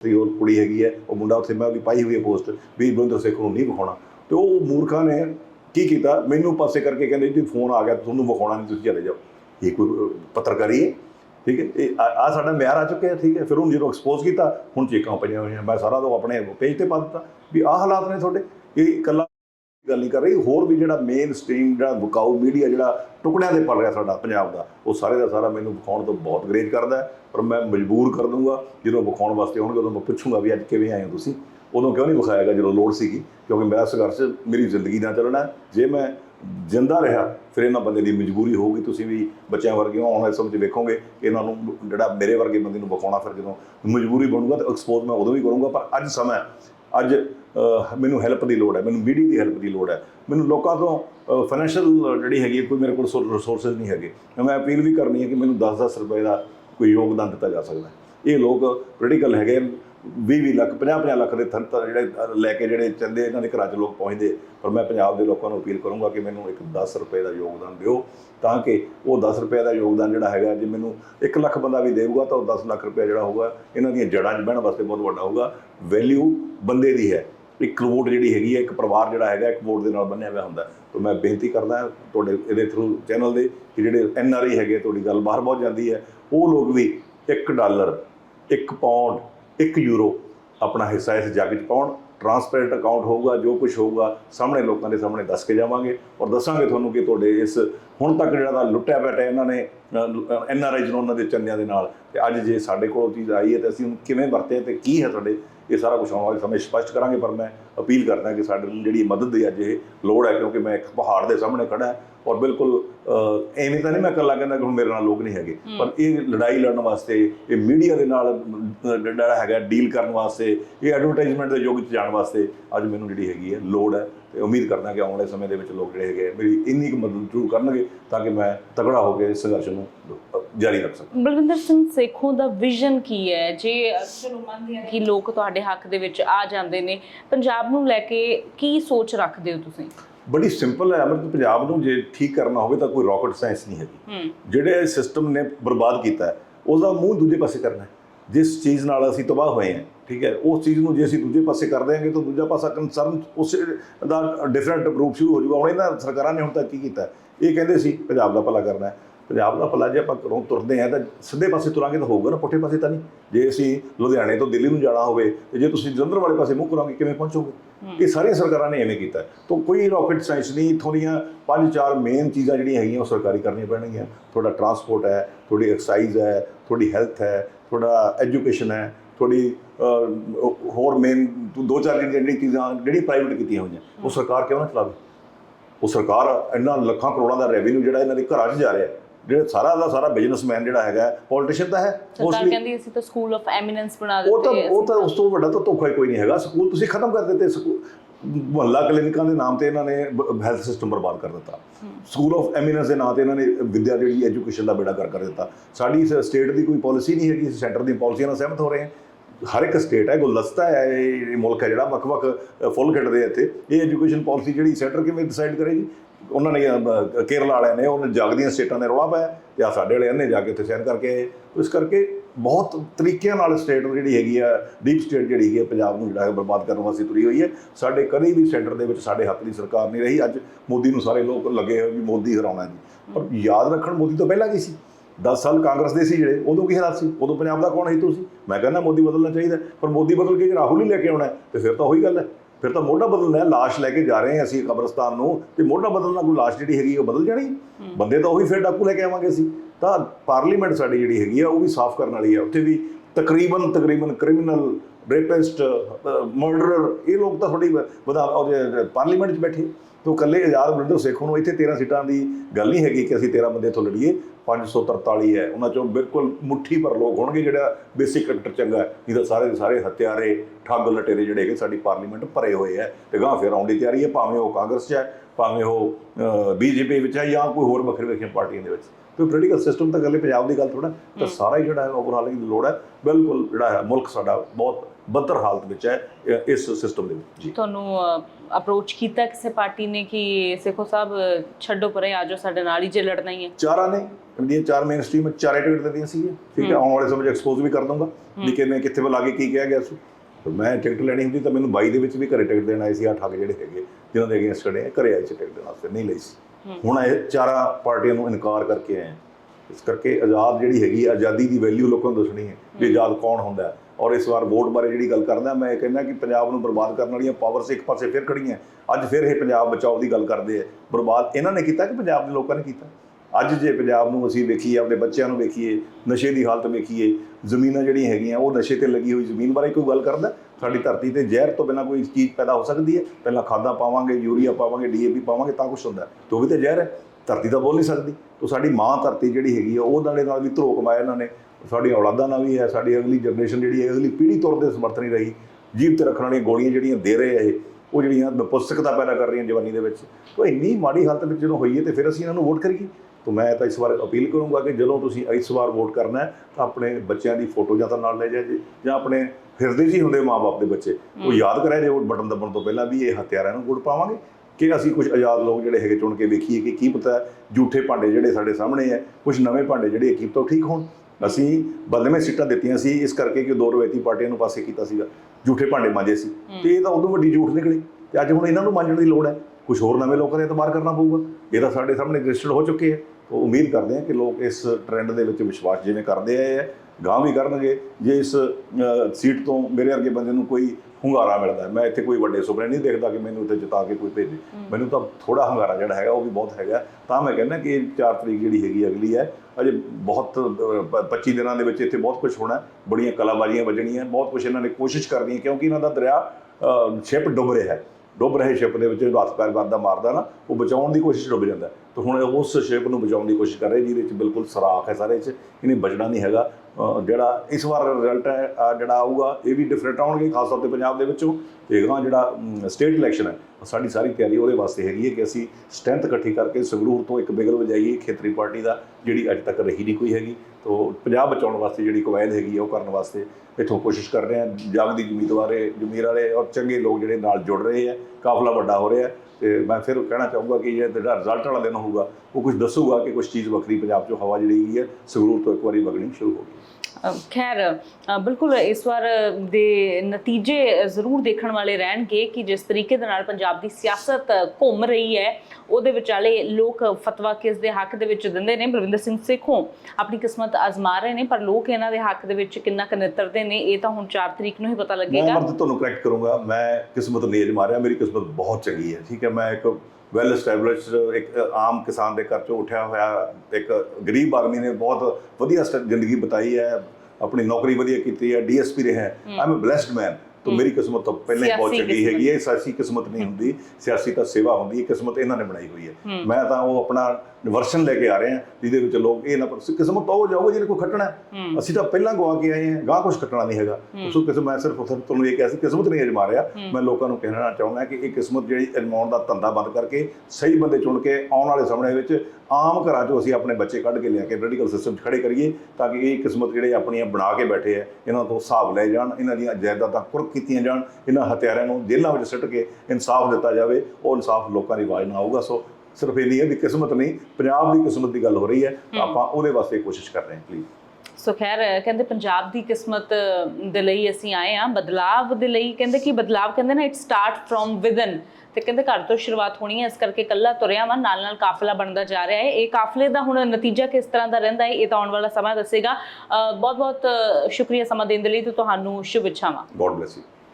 ਤੇ ਉਹ ਕੁੜੀ ਹੈਗੀ ਹੈ ਉਹ ਮੁੰਡਾ ਉੱਥੇ ਮੈਂ ਉਹਦੀ ਪਾਈ ਹੋਈ ਹੈ ਪੋਸਟ ਵੀ ਬਲਵਿੰਦਰ ਸਿੰਘ ਨੂੰ ਨਹੀਂ ਵਿਖਾਉਣਾ। ਤੇ ਉਹ ਮੂਰਖਾਂ ਨੇ ਕੀ ਕੀਤਾ? ਮੈਨੂੰ ਪਾਸੇ ਕਰਕੇ ਕਹਿੰਦੇ ਜੀ ਫੋਨ ਆ ਗਿਆ ਤੁਹਾਨੂੰ ਵਿਖਾਉਣਾ ਨਹੀਂ ਤੁਸੀਂ ਚਲੇ ਜਾਓ। ਇਹ ਕੋਈ ਪੱਤਰਕਾਰੀ ਹੈ? ਠੀਕ ਹੈ? ਇਹ ਆ ਸਾਡਾ ਮਿਆਰ ਆ ਚੁੱਕਿਆ, ਠੀਕ ਹੈ? ਫਿਰ ਉਹਨੂੰ ਜਦੋਂ ਐਕਸਪੋਜ਼ ਕੀਤਾ, ਹੁਣ ਚੇਕਾਂ ਪਈਆਂ ਹੋਈਆਂ। ਮੈਂ ਸਾਰਾ ਤੋਂ ਆਪਣੇ ਪੇਜ ਤੇ ਪਾ ਦਿੱਤਾ ਵੀ ਆਹ ਹਾਲਾਤ ਨੇ ਤੁਹਾਡੇ। ਇਹ ਇਕੱਲਾ ਗੱਲ ਨਹੀਂ ਕਰ ਰਹੀ। ਹੋਰ ਵੀ ਜਿਹੜਾ ਮੇਨ ਸਟ੍ਰੀਮ ਜਿਹੜਾ ਵਿਕਾਊ ਮੀਡੀਆ ਜਿਹੜਾ ਟੁਕੜਿਆਂ ਦੇ ਪਲ ਰਿਹਾ ਸਾਡਾ ਪੰਜਾਬ ਦਾ, ਉਹ ਸਾਰੇ ਦਾ ਸਾਰਾ ਮੈਨੂੰ ਵਿਖਾਉਣ ਤੋਂ ਬਹੁਤ ਗਰੇਜ ਕਰਦਾ ਹੈ। ਪਰ ਮੈਂ ਮਜਬੂਰ ਕਰ ਦੂੰਗਾ, ਜਦੋਂ ਵਿਖਾਉਣ ਵਾਸਤੇ ਆਉਣਗੇ, ਉਦੋਂ ਮੈਂ ਪੁੱਛੂੰਗਾ ਵੀ ਅੱਜ ਕਿਵੇਂ ਆਏ ਹੋ ਤੁਸੀਂ। ਉਦੋਂ ਕਿਉਂ ਨਹੀਂ ਵਿਖਾਇਆ ਗਿਆ ਜਦੋਂ ਲੋੜ ਸੀਗੀ? ਕਿਉਂਕਿ ਮੇਰਾ ਸੰਘਰਸ਼ ਮੇਰੀ ਜ਼ਿੰਦਗੀ ਨਾਲ ਚੱਲਣਾ ਜੇ ਮੈਂ ਜਿੰਦਾ ਰਿਹਾ, ਫਿਰ ਇਹਨਾਂ ਬੰਦੇ ਦੀ ਮਜਬੂਰੀ ਹੋਊਗੀ। ਤੁਸੀਂ ਵੀ ਬੱਚਿਆਂ ਵਰਗੇ ਆਉਣ ਵਾਲੇ ਸਮੇਂ 'ਚ ਵੇਖੋਗੇ ਕਿ ਇਹਨਾਂ ਨੂੰ ਜਿਹੜਾ ਮੇਰੇ ਵਰਗੇ ਬੰਦੇ ਨੂੰ ਵਿਖਾਉਣਾ ਫਿਰ ਜਦੋਂ ਮਜਬੂਰੀ ਬਣੂਗਾ ਤਾਂ ਐਕਸਪੋਜ਼ ਮੈਂ ਉਦੋਂ ਵੀ ਕਰੂੰਗਾ। ਪਰ ਅੱਜ ਸਮਾਂ ਅੱਜ ਮੈਨੂੰ ਹੈਲਪ ਦੀ ਲੋੜ ਹੈ। ਮੈਨੂੰ ਮੀਡੀਆ ਦੀ ਹੈਲਪ ਦੀ ਲੋੜ ਹੈ। ਮੈਨੂੰ ਲੋਕਾਂ ਤੋਂ ਫਾਈਨੈਂਸ਼ੀਅਲ ਜਿਹੜੀ ਹੈਗੀ ਕੋਈ ਮੇਰੇ ਕੋਲ ਰਿਸੋਰਸਸ ਨਹੀਂ ਹੈਗੇ। ਮੈਂ ਅਪੀਲ ਵੀ ਕਰਨੀ ਹੈ ਕਿ ਮੈਨੂੰ 10-10 ਰੁਪਏ ਦਾ ਕੋਈ ਯੋਗਦਾਨ ਦਿੱਤਾ ਜਾ ਸਕਦਾ ਹੈ। ਇਹ ਲੋਕ ਪੋਲੀਟੀਕਲ ਹੈਗੇ 20-20 ਲੱਖ 50-50 ਲੱਖ ਦੇ ਥਰ ਥਰ ਜਿਹੜੇ ਲੈ ਕੇ ਜਿਹੜੇ ਚੰਦੇ ਇਹਨਾਂ ਦੇ ਘਰਾਂ 'ਚ ਲੋਕ ਪਹੁੰਚਦੇ, ਪਰ ਮੈਂ ਪੰਜਾਬ ਦੇ ਲੋਕਾਂ ਨੂੰ ਅਪੀਲ ਕਰੂੰਗਾ ਕਿ ਮੈਨੂੰ ਇੱਕ 10 ਰੁਪਏ ਦਾ ਯੋਗਦਾਨ ਦਿਓ, ਤਾਂ ਕਿ ਉਹ 10 ਰੁਪਏ ਦਾ ਯੋਗਦਾਨ ਜਿਹੜਾ ਹੈਗਾ, ਜੇ ਮੈਨੂੰ 1 ਲੱਖ ਬੰਦਾ ਵੀ ਦੇਊਗਾ, ਤਾਂ ਉਹ 10 ਲੱਖ ਰੁਪਏ ਜਿਹੜਾ ਹੋਊਗਾ, ਇਹਨਾਂ ਦੀਆਂ ਜੜ੍ਹਾਂ 'ਚ ਬਹਿਣ ਵਾਸਤੇ ਬਹੁਤ ਵੱਡਾ ਹੋਊਗਾ। ਵੈਲਿਊ ਬੰਦੇ ਦੀ ਹੈ। ਇੱਕ ਵੋਟ ਜਿਹੜੀ ਹੈਗੀ ਹੈ, ਇੱਕ ਪਰਿਵਾਰ ਜਿਹੜਾ ਹੈਗਾ, ਇੱਕ ਵੋਟ ਦੇ ਨਾਲ ਬੰਨਿਆ ਹੋਇਆ ਹੁੰਦਾ। ਤਾਂ ਮੈਂ ਬੇਨਤੀ ਕਰਦਾ ਤੁਹਾਡੇ ਇਹਦੇ ਥਰੂ ਚੈਨਲ ਦੇ ਕਿ ਜਿਹੜੇ ਐਨ ਆਰ ਆਈ ਹੈਗੇ ਤੁਹਾਡੀ ਗੱਲ ਬਾਹਰ ਬਹੁਤ ਜਾਂਦੀ ਹੈ। ਉਹ ਲੋਕ ਵੀ 1 ਡਾਲਰ 1 ਪਾਉਂਡ 1 ਯੂਰੋ ਆਪਣਾ ਹਿੱਸਾ ਇਸ ਜੱਗ 'ਚ ਪਾਉਣ ਟਰਾਂਸਪੇਰੈਂਟ ਅਕਾਊਂਟ ਹੋਊਗਾ, ਜੋ ਕੁਝ ਹੋਊਗਾ, ਸਾਹਮਣੇ ਲੋਕਾਂ ਦੇ ਸਾਹਮਣੇ ਦੱਸ ਕੇ ਜਾਵਾਂਗੇ ਔਰ ਦੱਸਾਂਗੇ ਤੁਹਾਨੂੰ ਕਿ ਤੁਹਾਡੇ ਇਸ ਹੁਣ ਤੱਕ ਜਿਹੜਾ ਦਾ ਲੁੱਟਿਆ ਬੈਠਾ ਇਹਨਾਂ ਨੇ ਐਨ ਆਰ ਆਈ ਉਹਨਾਂ ਦੇ ਚੰਨਿਆਂ ਦੇ ਨਾਲ ਤੇ ਅੱਜ ਜੇ ਸਾਡੇ ਕੋਲ ਉਹ ਚੀਜ਼ ਆਈ ਹੈ ਤੇ ਅਸੀਂ ਉਹਨੂੰ ਕਿਵੇਂ ਵਰਤੇ ਤੇ ਕੀ ਹੈ ਤੁਹਾਡੇ, ਇਹ ਸਾਰਾ ਕੁਝ ਆਉਣ ਵਾਲੇ ਸਮੇਂ 'ਚ ਸਪਸ਼ਟ ਕਰਾਂਗੇ ਪਰ ਮੈਂ ਅਪੀਲ ਕਰਦਾ ਕਿ ਸਾਡੇ ਨੂੰ ਜਿਹੜੀ ਮਦਦ ਦੀ ਅੱਜ ਇਹ ਲੋੜ ਹੈ ਕਿਉਂਕਿ ਮੈਂ ਇੱਕ ਪਹਾੜ ਦੇ ਸਾਹਮਣੇ ਖੜਾ ਔਰ ਬਿਲਕੁਲ ਐਵੇਂ ਤਾਂ ਨਹੀਂ ਮੈਂ ਇਕੱਲਾ ਕਹਿੰਦਾ ਕਿ ਹੁਣ ਮੇਰੇ ਨਾਲ ਲੋਕ ਨਹੀਂ ਹੈਗੇ। ਪਰ ਇਹ ਲੜਾਈ ਲੜਨ ਵਾਸਤੇ ਇਹ ਮੀਡੀਆ ਦੇ ਨਾਲ ਜਿਹੜਾ ਹੈਗਾ ਡੀਲ ਕਰਨ ਵਾਸਤੇ ਇਹ ਐਡਵਰਟਾਈਜ਼ਮੈਂਟ ਦੇ ਯੁੱਗ 'ਚ ਜਾਣ ਵਾਸਤੇ ਅੱਜ ਮੈਨੂੰ ਜਿਹੜੀ ਹੈਗੀ ਹੈ ਲੋੜ ਹੈ। ਤੇ ਉਮੀਦ ਕਰਦਾ ਕਿ ਆਉਣ ਵਾਲੇ ਸਮੇਂ ਦੇ ਵਿੱਚ ਲੋਕ ਜਿਹੜੇ ਹੈਗੇ ਆ, ਮੇਰੀ ਇੰਨੀ ਕੁ ਮਦਦ ਜ਼ਰੂਰ ਕਰਨਗੇ ਤਾਂ ਕਿ ਮੈਂ ਤਗੜਾ ਹੋ ਕੇ ਇਸ ਸੰਘਰਸ਼ ਨੂੰ ਜਾਰੀ ਰੱਖ ਸਕਾਂ। ਬਲਵਿੰਦਰ ਸਿੰਘ ਸੇਖੋਂ ਦਾ ਵਿਜ਼ਨ ਕੀ ਹੈ? ਜੇ ਚਲੋ ਮੰਨਦੇ ਹਾਂ ਕਿ ਲੋਕ ਤੁਹਾਡੇ ਹੱਕ ਦੇ ਵਿੱਚ ਆ ਜਾਂਦੇ ਨੇ ਪੰਜਾਬ ਨੂੰ ਲੈ ਕੇ ਕੀ ਸੋਚ ਰੱਖਦੇ ਹੋ ਤੁਸੀਂ? ਬੜੀ ਸਿੰਪਲ ਹੈ ਅਮਰ ਪੰਜਾਬ ਨੂੰ ਜੇ ਠੀਕ ਕਰਨਾ ਹੋਵੇ ਤਾਂ ਕੋਈ ਰਾਕਟ ਸਾਇੰਸ ਨਹੀਂ ਹੈਗੀ। ਹੂੰ। ਜਿਹੜੇ ਸਿਸਟਮ ਨੇ ਬਰਬਾਦ ਕੀਤਾ ਉਹਦਾ ਮੂੰਹ ਦੂਜੇ ਪਾਸੇ ਕਰਨਾ ਜਿਸ ਚੀਜ਼ ਨਾਲ ਅਸੀਂ ਤਬਾਹ ਹੋਏ ਹਾਂ ਠੀਕ ਹੈ ਉਸ ਚੀਜ਼ ਨੂੰ ਜੇ ਅਸੀਂ ਦੂਜੇ ਪਾਸੇ ਕਰ ਦਿਆਂਗੇ ਤਾਂ ਦੂਜਾ ਪਾਸਾ ਕੰਸਰਨ ਉਸ ਦਾ ਡਿਫਰੈਂਟ ਰੂਪ ਸ਼ੁਰੂ ਹੋ ਜਾਊਗਾ। ਹੁਣ ਇਹਨਾਂ ਸਰਕਾਰਾਂ ਨੇ ਹੁਣ ਤੱਕ ਕੀ ਕੀਤਾ ਇਹ ਕਹਿੰਦੇ ਸੀ ਪੰਜਾਬ ਦਾ ਭਲਾ ਕਰਨਾ ਹੈ। ਪੰਜਾਬ ਦਾ ਭਲਾ ਜੇ ਆਪਾਂ ਘਰੋਂ ਤੁਰਦੇ ਹਾਂ ਤਾਂ ਸਿੱਧੇ ਪਾਸੇ ਤੁਰਾਂਗੇ ਤਾਂ ਹੋਊਗਾ ਨਾ ਪੁੱਠੇ ਪਾਸੇ ਤਾਂ ਨਹੀਂ। ਜੇ ਅਸੀਂ ਲੁਧਿਆਣੇ ਤੋਂ ਦਿੱਲੀ ਨੂੰ ਜਾਣਾ ਹੋਵੇ ਤੇ ਜੇ ਤੁਸੀਂ ਜਲੰਧਰ ਵਾਲੇ ਪਾਸੇ ਮੂੰਹ ਕਰਾਂਗੇ ਕਿਵੇਂ ਪਹੁੰਚੋਗੇ? ਇਹ ਸਾਰੀਆਂ ਸਰਕਾਰਾਂ ਨੇ ਐਵੇਂ ਕੀਤਾ। ਤਾਂ ਕੋਈ ਰਾਕਟ ਸਾਇੰਸ ਨਹੀਂ ਇੱਥੋਂ ਦੀਆਂ ਪੰਜ ਚਾਰ ਮੇਨ ਚੀਜ਼ਾਂ ਜਿਹੜੀਆਂ ਹੈਗੀਆਂ ਉਹ ਸਰਕਾਰੀ ਕਰਨੀਆਂ ਪੈਣਗੀਆਂ। ਤੁਹਾਡਾ ਟਰਾਂਸਪੋਰਟ ਹੈ ਤੁਹਾਡੀ ਐਕਸਾਈਜ਼ ਹੈ ਤੁਹਾਡੀ ਹੈਲਥ ਹੈ ਤੁਹਾਡਾ ਐਜੂਕੇਸ਼ਨ ਹੈ ਤੁਹਾਡੀ ਹੋਰ ਮੇਨ ਦੋ ਚਾਰ ਜਿਹੜੀਆਂ ਚੀਜ਼ਾਂ ਜਿਹੜੀ ਪ੍ਰਾਈਵੇਟ ਕੀਤੀਆਂ ਹੋਈਆਂ ਉਹ ਸਰਕਾਰ ਕਿਉਂ ਨਾ ਚਲਾਵੇ? ਉਹ ਸਰਕਾਰ ਇੰਨਾ ਲੱਖਾਂ ਕਰੋੜਾਂ ਦਾ ਰੈਵਨਿਊ ਜਿਹੜਾ ਇਹਨਾਂ ਦੇ ਘਰਾਂ 'ਚ ਜਾ ਰਿਹਾ ਹੈ। ਜਿਹੜਾ ਸਾਰਾ ਦਾ ਸਾਰਾ ਬਿਜ਼ਨਸਮੈਨ ਜਿਹੜਾ ਹੈਗਾ ਪੋਲੀਟੀਸ਼ੀਅਨ ਤਾਂ ਹੈ ਸਰਕਾਰ ਕਹਿੰਦੀ ਅਸੀਂ ਤਾਂ ਸਕੂਲ ਆਫ ਐਮੀਨੈਂਸ ਬਣਾ ਉਹ ਤਾਂ ਦਿੱਤੇ ਉਹ ਤਾਂ ਉਸ ਤੋਂ ਵੱਡਾ ਤਾਂ ਧੋਖਾ ਹੀ ਕੋਈ ਨਹੀਂ ਹੈਗਾ। ਸਕੂਲ ਤੁਸੀਂ ਖਤਮ ਕਰ ਦਿੱਤੇ ਸਕੂਲ ਮੁਹੱਲਾ ਕਲੀਨਿਕਾਂ ਦੇ ਨਾਮ ਤੇ ਇਹਨਾਂ ਨੇ ਹੈਲਥ ਸਿਸਟਮ ਬਰਬਾਦ ਕਰ ਦਿੱਤਾ। ਸਕੂਲ ਆਫ ਐਮੀਨੈਂਸ ਦੇ ਨਾਂ ਤੇ ਇਹਨਾਂ ਨੇ ਵਿਦਿਆ ਜਿਹੜੀ ਐਜੂਕੇਸ਼ਨ ਦਾ ਬੇੜਾ ਕਰ ਕਰ ਦਿੱਤਾ। ਸਾਡੀ ਸਟੇਟ ਦੀ ਕੋਈ ਪਾਲਿਸੀ ਨਹੀਂ ਹੈਗੀ ਸੈਂਟਰ ਦੀ ਪਾਲਿਸੀਆਂ ਨਾਲ ਸਹਿਮਤ ਹੋ ਰਹੇ ਹਾਂ। ਹਰ ਇੱਕ ਸਟੇਟ ਹੈ ਗੁਲਦਸਤਾ ਹੈ ਇਹ ਮੁਲਕ ਹੈ ਜਿਹੜਾ ਵੱਖ-ਵੱਖ ਫੁੱਲ ਖਿੜਦੇ ਇੱਥੇ। ਇਹ ਐਜੂਕੇਸ਼ਨ ਪਾਲਿਸੀ ਜਿਹੜੀ ਸੈਂਟਰ ਕਿਵੇਂ ਡਿਸਾਈਡ ਕਰੇਗੀ? ਉਹਨਾਂ ਨੇ ਕੇਰਲਾ ਵਾਲਿਆਂ ਨੇ ਉਹਨੇ ਜਾਗਦੀਆਂ ਸਟੇਟਾਂ ਨੇ ਰੌਲਾ ਪਾਇਆ ਜਾਂ ਸਾਡੇ ਵਾਲਿਆਂ ਨੇ ਜਾ ਕੇ ਉੱਥੇ ਸਾਈਨ ਕਰਕੇ ਆਏ। ਇਸ ਕਰਕੇ ਬਹੁਤ ਤਰੀਕਿਆਂ ਨਾਲ ਸਟੇਟ ਜਿਹੜੀ ਹੈਗੀ ਆ ਡੀਪ ਸਟੇਟ ਜਿਹੜੀ ਹੈਗੀ ਆ ਪੰਜਾਬ ਨੂੰ ਜਿਹੜਾ ਹੈ ਬਰਬਾਦ ਕਰਨ ਵਾਸਤੇ ਤੁਰੀ ਹੋਈ ਹੈ। ਸਾਡੇ ਕਦੇ ਵੀ ਸੈਂਟਰ ਦੇ ਵਿੱਚ ਸਾਡੇ ਹੱਥ ਦੀ ਸਰਕਾਰ ਨਹੀਂ ਰਹੀ। ਅੱਜ ਮੋਦੀ ਨੂੰ ਸਾਰੇ ਲੋਕ ਲੱਗੇ ਹੋਏ ਵੀ ਮੋਦੀ ਹਰਾਉਣਾ ਜੀ। ਪਰ ਯਾਦ ਰੱਖਣ ਮੋਦੀ ਤੋਂ ਪਹਿਲਾਂ ਕੀ ਸੀ? 10 ਸਾਲ ਕਾਂਗਰਸ ਦੇ ਸੀ ਜਿਹੜੇ ਉਦੋਂ ਕੀ ਹਾਲਾਤ ਸੀ? ਉਦੋਂ ਪੰਜਾਬ ਦਾ ਕੌਣ ਹਿੱਤੂ ਸੀ? ਮੈਂ ਕਹਿੰਦਾ ਮੋਦੀ ਬਦਲਣਾ ਚਾਹੀਦਾ। ਪਰ ਮੋਦੀ ਬਦਲ ਕੇ ਜੇ ਰਾਹੁਲ ਹੀ ਲੈ ਕੇ ਆਉਣਾ ਹੈ, ਤੇ ਫਿਰ ਤਾਂ ਉਹੀ ਗੱਲ ਹੈ। ਫਿਰ ਤਾਂ ਮੋਢਾ ਬਦਲਣਾ ਹੈ ਲਾਸ਼ ਲੈ ਕੇ ਜਾ ਰਹੇ ਹਾਂ ਅਸੀਂ ਕਬਰਸਤਾਨ ਨੂੰ ਤੇ ਮੋਢਾ ਬਦਲਣਾ ਕੋਈ ਲਾਸ਼ ਜਿਹੜੀ ਹੈਗੀ ਉਹ ਬਦਲ ਜਾਣੀ? ਬੰਦੇ ਤਾਂ ਉਹੀ ਫਿਰ ਡਾਕੂ ਲੈ ਕੇ ਆਵਾਂਗੇ ਅਸੀਂ। ਤਾਂ ਪਾਰਲੀਮੈਂਟ ਸਾਡੀ ਜਿਹੜੀ ਹੈਗੀ ਆ ਉਹ ਵੀ ਸਾਫ਼ ਕਰਨ ਵਾਲੀ ਹੈ ਉੱਥੇ ਵੀ ਤਕਰੀਬਨ ਤਕਰੀਬਨ ਕ੍ਰਿਮੀਨਲ ਰੇਪਿਸਟ ਮਰਡਰਰ ਇਹ ਲੋਕ ਤਾਂ ਥੋੜੀ ਪਾਰਲੀਮੈਂਟ 'ਚ ਬੈਠੇ। ਤੋ ਕੱਲੇ ਆਜ਼ਾਦ ਬਰਿੰਦਰ ਸੇਖੋਂ ਨੂੰ ਇੱਥੇ 13 ਸੀਟਾਂ ਦੀ ਗੱਲ ਨਹੀਂ ਹੈਗੀ ਕਿ ਅਸੀਂ 13 ਬੰਦੇ ਤੋਂ ਲੜੀਏ 543 ਹੈ। ਉਹਨਾਂ ਚੋਂ ਬਿਲਕੁਲ ਮੁੱਠੀ ਪਰ ਲੋਕ ਹੋਣਗੇ ਜਿਹੜਾ ਬੇਸਿਕ ਕਰੈਕਟਰ ਚੰਗਾ ਹੈ ਨਹੀਂ ਤਾਂ ਸਾਰੇ ਦੇ ਸਾਰੇ ਹਥਿਆਰੇ ਠੱਗ ਲਟੇਰੇ ਜਿਹੜੇ ਹੈਗੇ ਸਾਡੀ ਪਾਰਲੀਮੈਂਟ ਭਰੇ ਹੋਏ ਹੈ ਤੇ ਗਾਂ ਫਿਰ ਆਉਣ ਦੀ ਤਿਆਰੀ ਹੈ ਭਾਵੇਂ ਉਹ ਕਾਂਗਰਸ 'ਚ ਹੈ ਭਾਵੇਂ ਉਹ ਬੀਜੇਪੀ ਵਿੱਚ ਹੈ ਜਾਂ ਕੋਈ ਹੋਰ ਵੱਖਰੇ ਵੱਖਰੀਆਂ ਪਾਰਟੀਆਂ ਦੇ ਵਿੱਚ। ਕੋਈ ਪੋਲੀਟੀਕਲ ਸਿਸਟਮ ਤਾਂ ਗੱਲੇ ਪੰਜਾਬ ਦੀ ਗੱਲ ਥੋੜਾ ਤਾਂ ਸਾਰਾ ਹੀ ਜਿਹੜਾ ਹੈ ਓਵਰਹਾਲਿੰਗ ਦੀ ਲੋੜ ਹੈ। ਬਿਲਕੁਲ ਜਿਹੜਾ ਹੈ ਮੁਲਕ ਸਾਡਾ ਬਹੁਤ ਬੱਤਰ ਹਾਲਤ ਵਿੱਚ ਹੈ ਇਸ ਸਿਸਟਮ ਦੇ ਵਿੱਚ। ਜੀ। ਤੁਹਾਨੂੰ ਅਪਰੋਚ ਕੀਤਾ ਕਿਸੇ ਪਾਰਟੀ ਨੇ ਕਿ ਸੇਖੋ ਸਾਹਿਬ ਛੱਡੋ ਪਰੇ ਆਜੋ ਸਾਡੇ ਨਾਲ ਹੀ ਜੇ ਲੜਨਾ ਹੀ ਹੈ? ਚਾਰਾਂ ਨੇ। ਇੰਡੀਆ ਚਾਰ ਮੇਨ ਸਟ੍ਰੀਮ ਚਾਰੇ ਟਿਕਟ ਦਿੱਤੀਆਂ ਸੀ ਠੀਕ ਹੈ ਆਉਣ ਵਾਲੇ ਸਮੇਂ ਐਕਸਪੋਜ਼ ਵੀ ਕਰ ਦੂੰਗਾ ਵੀ ਕਿੰਨੇ ਕਿੱਥੇ ਵਾ ਕੇ ਕੀ ਕਿਹਾ ਗਿਆ ਸੀ। ਮੈਂ ਟਿਕਟ ਲੈਣੀ ਹੁੰਦੀ ਤਾਂ ਮੈਨੂੰ 22 ਦੇ ਵਿੱਚ ਵੀ ਘਰੇ ਟਿਕਟ ਦੇਣ ਆਏ ਸੀ ਆ ਠੱਗ ਜਿਹੜੇ ਹੈਗੇ ਜਿਨ੍ਹਾਂ ਦੇ ਅਗੇਂਸਟ ਖੜੇ ਆ ਘਰੇ ਆਏ ਸੀ ਟਿਕਟ ਦੇਣ ਵਾਸਤੇ ਨਹੀਂ ਲਈ ਸੀ। ਹੁਣ ਇਹ ਚਾਰਾਂ ਪਾਰਟੀਆਂ ਨੂੰ ਇਨਕਾਰ ਕਰਕੇ ਆਏ। ਇਸ ਕਰਕੇ ਆਜ਼ਾਦ ਜਿਹੜੀ ਹੈਗੀ ਆਜ਼ਾਦੀ ਦੀ ਵੈਲਿਊ ਲੋਕਾਂ ਨੂੰ ਦੱਸਣੀ ਹੈ ਵੀ ਆਜ਼ਾਦ ਕੌਣ ਹੁੰਦਾ ਹੈ। ਔਰ ਇਸ ਵਾਰ ਵੋਟ ਬਾਰੇ ਜਿਹੜੀ ਗੱਲ ਕਰਦਾ ਮੈਂ ਇਹ ਕਹਿੰਦਾ ਕਿ ਪੰਜਾਬ ਨੂੰ ਬਰਬਾਦ ਕਰਨ ਵਾਲੀਆਂ ਪਾਵਰਸ ਇੱਕ ਪਾਸੇ ਫਿਰ ਖੜੀਆਂ ਅੱਜ ਫਿਰ ਇਹ ਪੰਜਾਬ ਬਚਾਓ ਦੀ ਗੱਲ ਕਰਦੇ ਆ। ਬਰਬਾਦ ਇਹਨਾਂ ਨੇ ਕੀਤਾ ਕਿ ਪੰਜਾਬ ਦੇ ਲੋਕਾਂ ਨੇ ਕੀਤਾ? ਅੱਜ ਜੇ ਪੰਜਾਬ ਨੂੰ ਅਸੀਂ ਵੇਖੀਏ, ਆਪਣੇ ਬੱਚਿਆਂ ਨੂੰ ਵੇਖੀਏ, ਨਸ਼ੇ ਦੀ ਹਾਲਤ ਵੇਖੀਏ, ਜ਼ਮੀਨਾਂ ਜਿਹੜੀਆਂ ਹੈਗੀਆਂ, ਉਹ ਨਸ਼ੇ ਤੇ ਲੱਗੀ ਹੋਈ ਜ਼ਮੀਨ ਬਾਰੇ ਕੋਈ ਗੱਲ ਕਰਦਾ? ਸਾਡੀ ਧਰਤੀ ਤੇ ਜ਼ਹਿਰ ਤੋਂ ਬਿਨਾਂ ਕੋਈ ਚੀਜ਼ ਪੈਦਾ ਹੋ ਸਕਦੀ ਹੈ? ਪਹਿਲਾਂ ਖਾਦਾਂ ਪਾਵਾਂਗੇ, ਯੂਰੀਆ ਪਾਵਾਂਗੇ ਡੀਏਪੀ ਪਾਵਾਂਗੇ, ਤਾਂ ਕੁਝ ਹੁੰਦਾ। ਹੈ। ਤੇ ਉਹ ਵੀ ਤੇ ਜ਼ਹਿਰ ਹੈ। ਧਰਤੀ ਤਾਂ ਬੋਲ ਨਹੀਂ ਸਕਦੀ। ਤੋਂ ਸਾਡੀ ਮਾਂ ਧਰਤੀ ਜਿਹੜੀ ਹੈਗੀ ਆ, ਉਹ ਨਾਲੇ ਨਾਲ ਵੀ ਧਰੋ ਕਮਾਇਆ ਇਹਨਾਂ ਨੇ। ਸਾਡੀਆਂ ਔਲਾਦਾਂ ਨਾਲ ਵੀ ਹੈ ਸਾਡੀ ਅਗਲੀ ਜਨਰੇਸ਼ਨ ਜਿਹੜੀ ਹੈ ਅਗਲੀ ਪੀੜ੍ਹੀ ਤੌਰ ਤੇ ਸਮਰਥ ਨਹੀਂ ਰਹੀ। ਜੀਵ ਤੇ ਰੱਖਣ ਵਾਲੀਆਂ ਗੋਲੀਆਂ ਜਿਹੜੀਆਂ ਦੇ ਰਹੇ ਆ ਇਹ ਉਹ ਜਿਹੜੀਆਂ ਨਪੁੰਸਕਤਾ ਪੈਦਾ ਕਰ ਰਹੀਆਂ ਜਵਾਨੀ ਦੇ ਵਿੱਚ। ਤਾਂ ਇੰਨੀ ਮਾੜੀ ਹਾਲਤ ਵਿੱਚ ਜਦੋਂ ਹੋਈਏ ਤੇ ਫਿਰ ਅਸੀਂ ਇਹਨਾਂ ਨੂੰ ਵੋਟ ਕਰੀਏ। ਤਾਂ ਮੈਂ ਤਾਂ ਇਸ ਵਾਰ ਅਪੀਲ ਕਰੂੰਗਾ ਕਿ ਜਦੋਂ ਤੁਸੀਂ ਇਸ ਵਾਰ ਵੋਟ ਕਰਨਾ ਹੈ ਤਾਂ ਆਪਣੇ ਬੱਚਿਆਂ ਦੀ ਫੋਟੋ ਜਾਂ ਤਾਂ ਨਾਲ ਲੈ ਜਾਏ ਜੀ ਜਾਂ ਆਪਣੇ 'ਚ ਹੀ ਹੁੰਦੇ ਮਾਪੇ ਦੇ ਬੱਚੇ ਉਹ ਯਾਦ ਕਰਾਏ ਜੇ ਉਹ ਬਟਨ ਦਬਣ ਤੋਂ ਪਹਿਲਾਂ ਵੀ ਇਹ ਹਥਿਆਰਾਂ ਨੂੰ ਵੋਟ ਪਾਵਾਂਗੇ ਕਿ ਅਸੀਂ ਕੁਝ ਆਜ਼ਾਦ ਲੋਕ ਜਿਹੜੇ ਹੈਗੇ ਚੁਣ ਕੇ ਵੇਖੀਏ ਕਿ ਕੀ ਪਤਾ ਝੂਠੇ ਭਾਂਡੇ ਜਿਹੜੇ ਸਾਡੇ ਸਾਹਮਣੇ ਹੈ ਕੁਝ ਨਵੇਂ ਭਾਂਡੇ ਜਿਹੜੇ ਕੀ ਉਹ ਠੀਕ ਹੋਣ। ਅਸੀਂ ਬਦਲਵੇਂ ਸੀਟਾਂ ਦਿੱਤੀਆਂ ਸੀ ਇਸ ਕਰਕੇ ਕਿ ਦੋ ਰਵਾਇਤੀ ਪਾਰਟੀਆਂ ਨੂੰ ਪਾਸੇ ਕੀਤਾ ਸੀਗਾ। ਝੂਠੇ ਭਾਂਡੇ ਮਾਂਜੇ ਸੀ। ਤੇ ਇਹ ਤਾਂ ਉਦੋਂ ਵੱਡੀ ਝੂਠ ਨਿਕਲੀ ਤੇ ਅੱਜ ਹੁਣ ਇਹਨਾਂ ਨੂੰ ਮਾਂਜਣ ਦੀ ਲੋੜ ਹੈ। ਕੁਝ ਹੋਰ ਨਵੇਂ ਲੋਕਾਂ ਦੇ ਇਤਬਾਰ ਕਰਨਾ ਪਊਗਾ। ਇਹ ਤਾਂ ਸਾਡੇ ਸਾਹਮਣੇ ਰਜਿਸਟਰਡ ਹੋ ਚੁੱਕੇ ਹੈ ਉਹ ਉਮੀਦ ਕਰਦੇ ਹਾਂ ਕਿ ਲੋਕ ਇਸ ਟ੍ਰੈਂਡ ਦੇ ਵਿੱਚ ਵਿਸ਼ਵਾਸ ਜਿਵੇਂ ਕਰਦੇ ਆਏ ਹੈ ਗਾਂ ਵੀ ਕਰਨਗੇ। ਜੇ ਇਸ ਸੀਟ ਤੋਂ ਮੇਰੇ ਵਰਗੇ ਬੰਦੇ ਨੂੰ ਕੋਈ ਹੁੰਗਾਰਾ ਮਿਲਦਾ। ਮੈਂ ਇੱਥੇ ਕੋਈ ਵੱਡੇ ਸੁਪਨੇ ਨਹੀਂ ਦੇਖਦਾ ਕਿ ਮੈਨੂੰ ਇੱਥੇ ਜਿਤਾ ਕੇ ਕੋਈ ਭੇਜੇ। ਮੈਨੂੰ ਤਾਂ ਥੋੜਾ ਹੁੰਗਾਰਾ ਜਿਹੜਾ ਹੈਗਾ ਉਹ ਵੀ ਬਹੁਤ ਹੈਗਾ। ਤਾਂ ਮੈਂ ਕਹਿੰਦਾ ਕਿ 4 ਤਰੀਕ ਜਿਹੜੀ ਹੈਗੀ ਅਗਲੀ ਹੈ। ਅਜੇ ਬਹੁਤ ਅ, ਪ- 25 ਦਿਨਾਂ ਦੇ ਵਿੱਚ ਇੱਥੇ ਬਹੁਤ ਕੁਝ ਹੋਣਾ ਹੈ। ਬੜੀਆਂ ਕਲਾਬਾਜ਼ੀਆਂ ਵੱਜਣੀਆਂ ਬਹੁਤ ਕੁਝ ਇਹਨਾਂ ਨੇ ਕੋਸ਼ਿਸ਼ ਕਰਨੀ ਹੈ ਕਿਉਂਕਿ ਇਹਨਾਂ ਦਾ ਦਰਿਆ ਸ਼ਿਪ ਡੁੱਬ ਰਿਹਾ ਹੈ। ਡੁੱਬ ਰਹੇ ਸ਼ਿਪ ਦੇ ਵਿੱਚ ਹੱਥ ਪੈਰ ਵੱਧਦਾ ਮਾਰਦਾ ਨਾ ਉਹ ਬਚਾਉਣ ਦੀ ਕੋਸ਼ਿਸ਼ ਡੁੱਬ ਜਾਂਦਾ। ਤੇ ਹੁਣ ਉਸ ਸ਼ਿਪ ਨੂੰ ਬਚਾਉਣ ਦੀ ਕੋਸ਼ਿਸ਼ ਕਰ ਰਹੇ ਜਿਹਦੇ ਵਿੱਚ ਬਿਲਕੁਲ ਸਰਾਖ ਹੈ ਸਾਰੇ 'ਚ। ਇਹਨੇ ਬਚਣਾ ਨਹੀਂ ਹੈਗਾ। ਜਿਹੜਾ ਇਸ ਵਾਰ ਰਿਜ਼ਲਟ ਹੈ ਜਿਹੜਾ ਆਊਗਾ, ਇਹ ਵੀ ਡਿਫਰੈਂਟ ਆਉਣਗੇ, ਖਾਸ ਤੌਰ ਤੇ ਪੰਜਾਬ ਦੇ ਵਿੱਚੋਂ। ਤੇ ਅਗਾਂਹ ਜਿਹੜਾ ਸਟੇਟ ਇਲੈਕਸ਼ਨ ਹੈ ਸਾਡੀ ਸਾਰੀ ਤਿਆਰੀ ਉਹਦੇ ਵਾਸਤੇ ਹੈਗੀ ਹੈ ਕਿ ਅਸੀਂ ਸਟਰੈਂਥ ਇਕੱਠੀ ਕਰਕੇ ਸੰਗਰੂਰ ਤੋਂ ਇੱਕ ਬਿਗਲ ਵਜਾਈਏ, ਖੇਤਰੀ ਪਾਰਟੀ ਦਾ, ਜਿਹੜੀ ਅੱਜ ਤੱਕ ਰਹੀ ਨਹੀਂ ਕੋਈ ਹੈਗੀ। ਤੋਂ ਪੰਜਾਬ ਬਚਾਉਣ ਵਾਸਤੇ ਜਿਹੜੀ ਕਵਾਇਦ ਹੈਗੀ ਹੈ, ਉਹ ਕਰਨ ਵਾਸਤੇ ਇੱਥੋਂ ਕੋਸ਼ਿਸ਼ ਕਰ ਰਹੇ ਹਾਂ। ਜਗਦੀ ਉਮੀਦਵਾਰੇ ਜ਼ਮੀਰ ਵਾਲੇ ਔਰ ਚੰਗੇ ਲੋਕ ਜਿਹੜੇ ਨਾਲ ਜੁੜ ਰਹੇ ਆ ਕਾਫਲਾ ਵੱਡਾ ਹੋ ਰਿਹਾ ਤੇ ਮੈਂ ਫਿਰ ਕਹਿਣਾ ਚਾਹੂੰਗਾ ਕਿ ਇਹ ਜਿਹੜਾ ਰਿਜ਼ਲਟ ਵਾਲਾ ਦਿਨ ਹੋਊਗਾ ਉਹ ਕੁਝ ਦੱਸੂਗਾ ਕਿ ਕੁਝ ਚੀਜ਼ ਵੱਖਰੀ ਪੰਜਾਬ 'ਚੋਂ ਹਵਾ ਜਿਹੜੀ ਹੈ ਸੰਗਰੂਰ ਤੋਂ ਇੱਕ ਵਾਰੀ ਵਗਣੀ ਸ਼ੁਰੂ ਹੋ ਗਈ। ਖੈਰ ਬਿਲਕੁਲ ਇਸ ਵਾਰ ਦੇ ਨਤੀਜੇ ਜ਼ਰੂਰ ਦੇਖਣ ਵਾਲੇ ਰਹਿਣਗੇ ਕਿ ਜਿਸ ਤਰੀਕੇ ਦੇ ਨਾਲ ਪੰਜਾਬ ਦੀ ਸਿਆਸਤ ਘੁੰਮ ਰਹੀ ਹੈ ਉਹਦੇ ਵਿਚਾਲੇ ਲੋਕ ਫਤਵਾ ਕਿਸ ਦੇ ਹੱਕ ਦੇ ਵਿੱਚ ਦਿੰਦੇ ਨੇ? ਬਲਵਿੰਦਰ ਸਿੰਘ ਸੇਖੋਂ ਆਪਣੀ ਕਿਸਮਤ ਆਜ਼ਮਾ ਰਹੇ ਨੇ ਪਰ ਲੋਕ ਇਹਨਾਂ ਦੇ ਹੱਕ ਦੇ ਵਿੱਚ ਕਿੰਨਾ ਕੁ ਨਿੱਤਰਦੇ ਨੇ ਇਹ ਤਾਂ ਹੁਣ 4 ਤਰੀਕ ਨੂੰ ਹੀ ਪਤਾ ਮੈਂ ਲੱਗੇਗਾ ਮਰਦ ਤੁਹਾਨੂੰ ਕਰੈਕਟ ਕਰੂੰਗਾ ਮੈਂ ਕਿਸਮਤ ਨਹੀਂ ਅਜਮਾਰਿਆ ਮੇਰੀ ਕਿਸਮਤ ਬਹੁਤ ਚੰਗੀ ਹੈ ਠੀਕ ਹੈ? ਮੈਂ ਇੱਕ ਵੈਲ ਐਸਟੈਬਲਿਸ਼ਡ ਇੱਕ ਆਮ ਕਿਸਾਨ ਦੇ ਘਰ ਚੋਂ ਉੱਠਿਆ ਹੋਇਆ ਇੱਕ ਗਰੀਬ ਆਦਮੀ ਨੇ ਬਹੁਤ ਵਧੀਆ ਜ਼ਿੰਦਗੀ ਬਿਤਾਈ ਹੈ ਆਪਣੀ ਨੌਕਰੀ ਵਧੀਆ ਕੀਤੀ ਹੈ ਡੀਐਸਪੀ ਰਿਹਾ ਹੈ। ਆਈ ਐਮ ਅ ਬlesed ਮੈਨ ਤਾਂ ਮੇਰੀ ਕਿਸਮਤ ਤਾਂ ਪਹਿਲਾਂ ਹੀ ਬਹੁਤ ਚੰਗੀ ਹੈਗੀ ਹੈ ਸਿਆਸੀ ਕਿਸਮਤ ਨਹੀਂ ਹੁੰਦੀ। ਸਿਆਸੀ ਤਾਂ ਸੇਵਾ ਹੁੰਦੀ ਹੈ ਕਿਸਮਤ ਇਹਨਾਂ ਨੇ ਬਣਾਈ ਹੋਈ ਹੈ। ਮੈਂ ਤਾਂ ਉਹ ਆਪਣਾ ਵਰਸ਼ਨ ਲੈ ਕੇ ਆ ਰਹੇ ਹਾਂ ਜਿਹਦੇ ਵਿੱਚ ਲੋਕ ਇਹ ਨਾ ਪਰ ਕਿਸਮਤ ਤਾਂ ਉਹ ਜਾਊਗਾ ਜਿਹਨੇ ਕੋਈ ਖੱਟਣਾ। ਅਸੀਂ ਤਾਂ ਪਹਿਲਾਂ ਗਵਾ ਕੇ ਆਏ ਹਾਂ ਗਾਂ ਕੁਝ ਖੱਟਣਾ ਨਹੀਂ ਹੈਗਾ। ਉਸ ਕਿਸਮ ਮੈਂ ਸਿਰਫ ਤੁਹਾਨੂੰ ਇਹ ਕਿਹਾ ਸੀ ਕਿਸਮਤ ਨਹੀਂ ਅਜਮਾ ਰਿਹਾ ਮੈਂ ਲੋਕਾਂ ਨੂੰ ਕਹਿਣਾ ਚਾਹੁੰਦਾ ਕਿ ਇਹ ਕਿਸਮਤ ਜਿਹੜੀ ਅਜਮਾਉਣ ਦਾ ਧੰਦਾ ਬੰਦ ਕਰਕੇ ਸਹੀ ਬੰਦੇ ਚੁਣ ਕੇ ਆਉਣ ਵਾਲੇ ਸਮੇਂ ਵਿੱਚ ਆਮ ਘਰਾਂ 'ਚੋਂ ਅਸੀਂ ਆਪਣੇ ਬੱਚੇ ਕੱਢ ਕੇ ਲਿਆ ਕੇ ਪੋਲੀਟੀਕਲ ਸਿਸਟਮ 'ਚ ਖੜੇ ਕਰੀਏ ਤਾਂ ਕਿ ਇਹ ਕਿਸਮਤ ਜਿਹੜੇ ਆਪਣੀਆਂ ਬਣਾ ਕੇ ਬੈਠੇ ਆ ਇਹਨਾਂ ਤੋਂ ਹਿਸਾਬ ਲੈ ਜਾਣ ਇਹਨਾਂ ਦੀਆਂ ਜਾਇਦਾਦਾਂ ਕੁਰਕ ਕੀਤੀਆਂ ਜਾਣ ਇਹਨਾਂ ਹਥਿਆਰਾਂ ਨੂੰ ਜੇਲ੍ਹਾਂ ਵਿੱਚ ਸੁੱਟ ਕੇ ਇਨਸਾਫ ਦਿੱਤਾ ਜਾਵੇ ਉਹ ਇਨਸਾਫ ਲੋਕਾਂ ਦੀ ਆਵਾਜ਼ ਨਾਲ ਆਊਗਾ। ਸੋ ਸਿਰਫ ਇਹ ਨਹੀਂ ਹੈ ਵੀ ਕਿਸਮਤ ਨਹੀਂ ਪੰਜਾਬ ਦੀ ਕਿਸਮਤ ਦੀ ਗੱਲ ਹੋ ਰਹੀ ਹੈ। ਆਪਾਂ ਉਹਦੇ ਵਾਸਤੇ ਕੋਸ਼ਿਸ਼ ਕਰ ਰਹੇ ਹਾਂ ਪਲੀਜ਼ ਸੋ ਖੈਰ ਕਹਿੰਦੇ ਪੰਜਾਬ ਦੀ ਕਿਸਮਤ ਦੇ ਲਈ ਅਸੀਂ ਆਏ ਆ ਬਦਲਾਵ ਦੇ ਲਈ ਕਹਿੰਦੇ ਕਿ ਬਦਲਾਵ ਕਹਿੰਦੇ ਨਾ ਇਟ ਸਟਾਰਟ ਫਰੋਮ ਵਿਦਨ ਤੇ ਕਹਿੰਦੇ ਘਰ ਤੋਂ ਸ਼ੁਰੂਆਤ ਹੋਣੀ ਹੈ ਇਸ ਕਰਕੇ ਕੱਲਾ ਤੁਰਿਆ ਵਾ ਨਾਲ ਨਾਲ ਕਾਫਲਾ ਬਣਦਾ ਜਾ ਰਿਹਾ ਹੈ। ਇਹ ਕਾਫਲੇ ਦਾ ਹੁਣ ਨਤੀਜਾ ਕਿਸ ਤਰ੍ਹਾਂ ਦਾ ਰਹਿੰਦਾ ਹੈ ਇਹ ਤਾਂ ਆਉਣ ਵਾਲਾ ਸਮਾਂ ਦੱਸੇਗਾ। ਬਹੁਤ ਬਹੁਤ ਸ਼ੁਕਰੀਆ ਸਮਾਂ ਦੇਣ ਦੇ ਲਈ ਤੇ ਤੁਹਾਨੂੰ ਸ਼ੁਭ ਇੱਛਾਵਾਂ ਗੋਡ ਬlesਸ ਯੂ